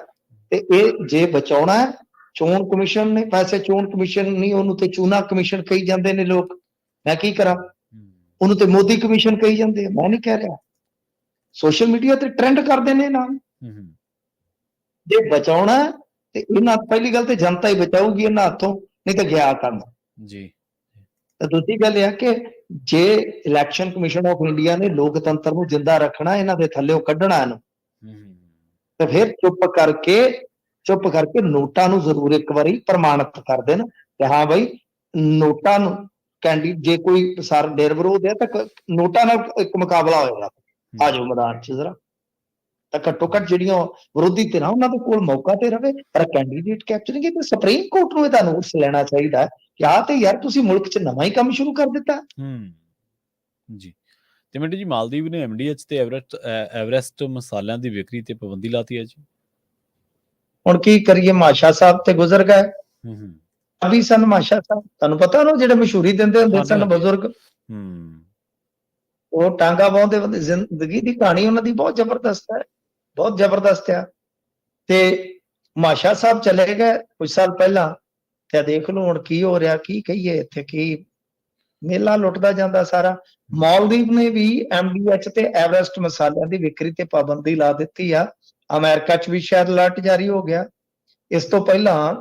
ਤੇ ਇਹ ਜੇ ਬਚਾਉਣਾ ਹੈ ਚੋਣ ਕਮਿਸ਼ਨ ਨੇ ਵੈਸੇ ਚੋਣ ਕਮਿਸ਼ਨ ਨਹੀਂ ਉਹਨੂੰ ਤੇ ਚੂਨਾ ਕਮਿਸ਼ਨ ਕਹੀ ਜਾਂਦੇ ਨੇ ਲੋਕ। ਮੈਂ ਕੀ ਕਰਾਂ? ਉਹਨੂੰ ਤੇ ਮੋਦੀ ਕਮਿਸ਼ਨ ਕਹੀ ਜਾਂਦੇ ਮੈਂ ਨਹੀਂ ਕਹਿ ਰਿਹਾ। ਸੋਸ਼ਲ ਮੀਡੀਆ ਤੇ ਟ੍ਰੈਂਡ ਕਰਦੇ ਨੇ ਨਾਮ ਜੇ ਬਚਾਉਣਾ ਤੇ ਇਹਨਾਂ ਪਹਿਲੀ ਗੱਲ ਤੇ ਜਨਤਾ ਹੀ ਬਚਾਊਗੀ ਇਹਨਾਂ ਹੱਥੋਂ ਨਹੀਂ ਤਾਂ ਗਿਆ ਕੰਮ। ਜੀ। ਤਾਂ ਦੂਜੀ ਗੱਲ ਇਹ ਕਿ ਜੇ ਇਲੈਕਸ਼ਨ ਕਮਿਸ਼ਨ ਆਫ ਇੰਡੀਆ ਨੇ ਲੋਕਤੰਤਰ ਨੂੰ ਜਿੰਦਾ ਰੱਖਣਾ ਇਹਨਾਂ ਦੇ ਥੱਲੇੋਂ ਕੱਢਣਾ ਇਹਨੂੰ ਤੇ ਫਿਰ ਚੁੱਪ ਕਰਕੇ ਚੁੱਪ ਕਰਕੇ ਨੋਟਾਂ ਨੂੰ ਜ਼ਰੂਰ ਇੱਕ ਵਾਰੀ ਪ੍ਰਮਾਣਿਤ ਕਰ ਦੇਣ ਕਿ ਹਾਂ ਬਈ ਨੋਟਾਂ ਨੂੰ ਕੈਂਡੀ ਜੇ ਕੋਈ ਸਰ ਨਿਰਵਿਰੋਧ ਹੈ ਤਾਂ ਨੋਟਾਂ ਨਾਲ ਇੱਕ ਮੁਕਾਬਲਾ ਹੋਏਗਾ। ਆ ਜਾਓ ਮੈਦਾਨ 'ਚ ਜ਼ਰਾ। ਤਾਂ ਘੱਟੋ ਘੱਟ ਜਿਹੜੀਆਂ ਵਿਰੋਧੀ ਧਿਰਾਂ ਉਹਨਾਂ ਦੇ ਕੋਲ ਮੌਕਾ ਤੇ ਰਵੇ। ਪਰ ਕੈਂਡੀਡੇਟ ਕੈਪਚਰਿੰਗ ਤੇ ਸੁਪਰੀਮ ਕੋਰਟ ਨੂੰ ਇਹਦਾ ਨੋਟਿਸ ਲੈਣਾ ਚਾਹੀਦਾ ਕਿ ਆ ਤੇ ਯਾਰ ਤੁਸੀਂ ਮੁਲਕ 'ਚ ਨਵਾਂ ਹੀ ਕੰਮ ਸ਼ੁਰੂ ਕਰ ਦਿੱਤਾ। ਹੂੰ। ਜੀ। ਤੇ ਮਿੰਟੂ ਜੀ ਮਾਲਦੀਵ ਨੇ ਐਮਡੀਐਚ ਤੇ ਐਵਰੈਸਟ ਐਵਰੈਸਟ ਮਸਾਲਿਆਂ ਦੀ ਵਿਕਰੀ ਤੇ ਪਾਬੰਦੀ ਲਾਤੀ ਹੈ ਜੀ। ਹੁਣ ਕੀ ਕਰੀਏ? ਮਾਸ਼ਾ ਸਾਹਿਬ ਤੇ ਗੁਜ਼ਰ ਗਏ। ਹੂੰ ਹੂੰ। ਅਭੀ ਸਨ ਮਾਸ਼ਾ ਸਾਹਿਬ। ਤੁਹਾਨੂੰ ਪਤਾ ਨਾ ਜਿਹੜੇ ਮਸ਼ਹੂਰੀ ਦਿੰਦੇ ਹੁੰਦੇ ਸਨ। ਬਜ਼ੁਰਗ? ਹੂੰ। ਉਹ ਟਾਂਗਾ ਬਾਉਂਦੇ ਬੰਦੇ, ਜ਼ਿੰਦਗੀ ਦੀ ਕਹਾਣੀ ਉਹਨਾਂ ਦੀ ਬਹੁਤ ਜ਼ਬਰਦਸਤ ਹੈ, ਬਹੁਤ ਜ਼ਬਰਦਸਤ ਆ। ਤੇ ਮਾਸ਼ਾ ਸਾਹਿਬ ਚਲੇ ਗਏ ਕੁਝ ਸਾਲ ਪਹਿਲਾਂ, ਤੇ ਦੇਖ ਲਓ ਹੁਣ ਕੀ ਹੋ ਰਿਹਾ, ਕੀ ਕਹੀਏ ਇੱਥੇ, ਕੀ ਮੇਲਾ ਲੁੱਟਦਾ ਜਾਂਦਾ ਸਾਰਾ। ਮਾਲਦੀਵ ਨੇ ਵੀ ਐਮਡੀਐਚ ਤੇ ਐਵਰੈਸਟ ਮਸਾਲਿਆਂ ਦੀ ਵਿਕਰੀ ਤੇ ਪਾਬੰਦੀ ਲਾ ਦਿੱਤੀ ਆ। ਅਮਰੀਕਾ 'ਚ ਵੀ ਸ਼ਾਇਦ ਅਲਰਟ ਜਾਰੀ ਹੋ ਗਿਆ। ਇਸ ਤੋਂ ਪਹਿਲਾਂ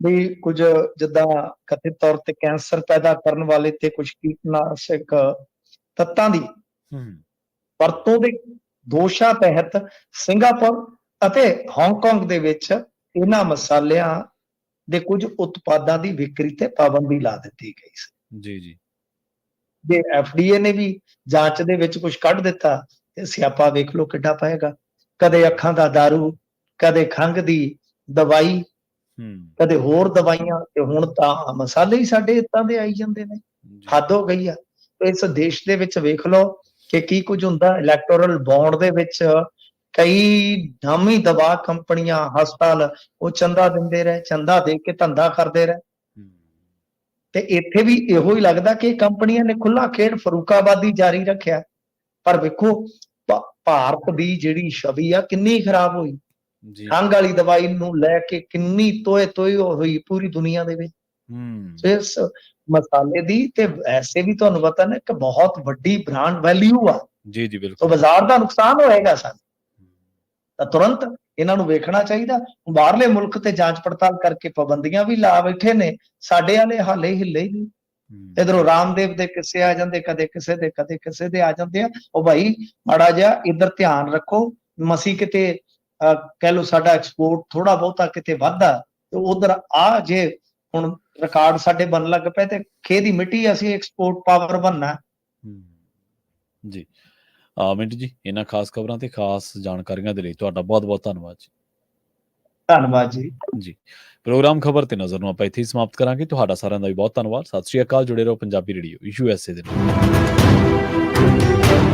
ਵੀ ਕੁਝ ਜਿੱਦਾਂ ਕਥਿਤ ਤੌਰ ਤੇ ਕੈਂਸਰ ਪੈਦਾ ਕਰਨ ਵਾਲੇ ਤੇ ਕੁਝ ਕੀਟਨਾਸ਼ਕ ਤੱਤਾਂ ਦੀ ਵਰਤੋਂ ਦੇ ਦੋਸ਼ਾਂ ਤਹਿਤ ਸਿੰਗਾਪੁਰ ਅਤੇ ਹਾਂਗਕਾਂਗ ਦੇ ਵਿੱਚ ਇਹਨਾਂ ਮਸਾਲਿਆਂ ਦੇ ਕੁਝ ਉਤਪਾਦਾਂ ਦੀ ਵਿਕਰੀ ਤੇ ਪਾਬੰਦੀ ਲਾ ਦਿੱਤੀ ਗਈ ਸੀ। ਜੀ ਜੀ। ਜੇ ਐਫਡੀਏ ਨੇ ਵੀ ਜਾਂਚ ਦੇ ਵਿੱਚ ਕੁਝ ਕੱਢ ਦਿੱਤਾ ਤੇ ਸਿਆਪਾ ਵੇਖ ਲਓ ਕਿੱਡਾ ਪਏਗਾ। ਕਦੇ ਅੱਖਾਂ ਦਾ दारू ਕਦੇ ਖੰਘ ਦੀ ਦਵਾਈ ਕਦੇ ਹੋਰ ਦਵਾਈਆਂ ਤੇ ਹੁਣ ਤਾਂ ਮਸਾਲੇ ਹੀ ਸਾਡੇ ਇਦਾਂ ਦੇ ਆਈ ਜਾਂਦੇ ਨੇ। ਹੱਦ ਹੋ ਗਈ ਆ। ਇਸ ਦੇਸ਼ ਦੇ ਵਿੱਚ ਵੇਖ ਲਓ ਕਿ ਕੀ ਕੁਝ ਹੁੰਦਾ। ਇਲੈਕਟੋਰਲ ਬੌਂਡ ਦੇ ਵਿੱਚ ਕਈ ਨਾਮੀ ਦਵਾ ਕੰਪਨੀਆਂ ਹਸਪਤਾਲ ਉਹ ਚੰਦਾ ਦਿੰਦੇ ਰਹੇ ਚੰਦਾ ਦੇ ਕੇ ਧੰਦਾ ਕਰਦੇ ਰਹੇ। ਤੇ ਇੱਥੇ ਵੀ ਇਹੋ ਹੀ ਲੱਗਦਾ ਕਿ ਕੰਪਨੀਆਂ ਨੇ ਖੁੱਲਾ ਖੇਡ ਫਰੂਕਾਬਾਦੀ ਜਾਰੀ ਰੱਖਿਆ। ਪਰ ਵੇਖੋ ਭਾਰਤ ਦੀ ਜਿਹੜੀ ਛਵੀ ਆ ਕਿੰਨੀ ਖਰਾਬ ਹੋਈ। ਜੀ। ਖੰਘ ਵਾਲੀ ਦਵਾਈ ਨੂੰ ਲੈ ਕੇ ਕਿੰਨੀ ਤੋਏ ਤੋਏ ਹੋਈ ਪੂਰੀ ਦੁਨੀਆ ਦੇ ਵਿੱਚ। ਹੂੰ। ਇਸ ਮਸਾਲੇ ਦੀ ਤੇ ਵੈਸੇ ਵੀ ਤੁਹਾਨੂੰ ਪਤਾ ਨਾ ਕਿ ਬਹੁਤ ਵੱਡੀ ਬ੍ਰਾਂਡ ਵੈਲਿਊ ਆ। ਜੀ ਜੀ ਤਾਂ ਬਿਲਕੁਲ ਬਾਜ਼ਾਰ ਦਾ ਨੁਕਸਾਨ ਹੋਏਗਾ ਸਾਨੂੰ ਤਾਂ ਤੁਰੰਤ ਇਹਨਾਂ ਨੂੰ ਵੇਖਣਾ ਚਾਹੀਦਾ। ਬਾਹਰਲੇ ਮੁਲਕ ਤੇ ਜਾਂਚ ਪੜਤਾਲ ਕਰਕੇ ਪਾਬੰਦੀਆਂ ਵੀ ਲਾ ਬੈਠੇ ਨੇ। ਸਾਡੇ ਵਾਲੇ ਹਾਲੇ ਹਿੱਲੇ ਹੀ ਨਹੀਂ। ਇਧਰੋਂ ਰਾਮਦੇਵ ਦੇ ਕਿੱਸੇ ਆ ਜਾਂਦੇ ਕਦੇ ਕਿਸੇ ਦੇ ਕਦੇ ਕਿਸੇ ਦੇ ਆ ਜਾਂਦੇ ਆ। ਉਹ ਭਾਈ ਮਾੜਾ ਜਿਹਾ ਇੱਧਰ ਧਿਆਨ ਰੱਖੋ। ਮਸੀ ਕਿਤੇ ਕਹਿ ਲਓ ਸਾਡਾ ਐਕਸਪੋਰਟ ਥੋੜਾ ਬਹੁਤਾ ਕਿਤੇ ਵੱਧਦਾ ਤੇ ਉਧਰ ਆ ਜੇ ਹੁਣ ਰਿਕਾਰਡ ਸਾਡੇ ਬਣ ਲੱਗ ਪਏ ਤੇ ਖੇ ਦੀ ਮਿੱਟੀ ਅਸੀਂ ਐਕਸਪੋਰਟ ਪਾਵਰ ਬਣਨਾ। ਜੀ। ਆ ਮਿੰਟ ਜੀ ਇਹਨਾਂ ਖਾਸ ਖਬਰਾਂ ਤੇ ਖਾਸ ਜਾਣਕਾਰੀਆਂ ਦੇ ਲਈ ਤੁਹਾਡਾ ਬਹੁਤ ਬਹੁਤ ਧੰਨਵਾਦ ਜੀ। ਧੰਨਵਾਦ ਜੀ। ਜੀ। ਪ੍ਰੋਗਰਾਮ ਖਬਰ ਤੇ ਨਜ਼ਰ ਨੂੰ ਆਪਾਂ ਇੱਥੇ ਹੀ ਸਮਾਪਤ ਕਰਾਂਗੇ। ਤੁਹਾਡਾ ਸਾਰਿਆਂ ਦਾ ਵੀ ਬਹੁਤ ਧੰਨਵਾਦ। ਸਤਿ ਸ਼੍ਰੀ ਅਕਾਲ ਜੁੜੇ ਰਹੋ Punjabi radio U S A ਦੇ ਨਾਲ।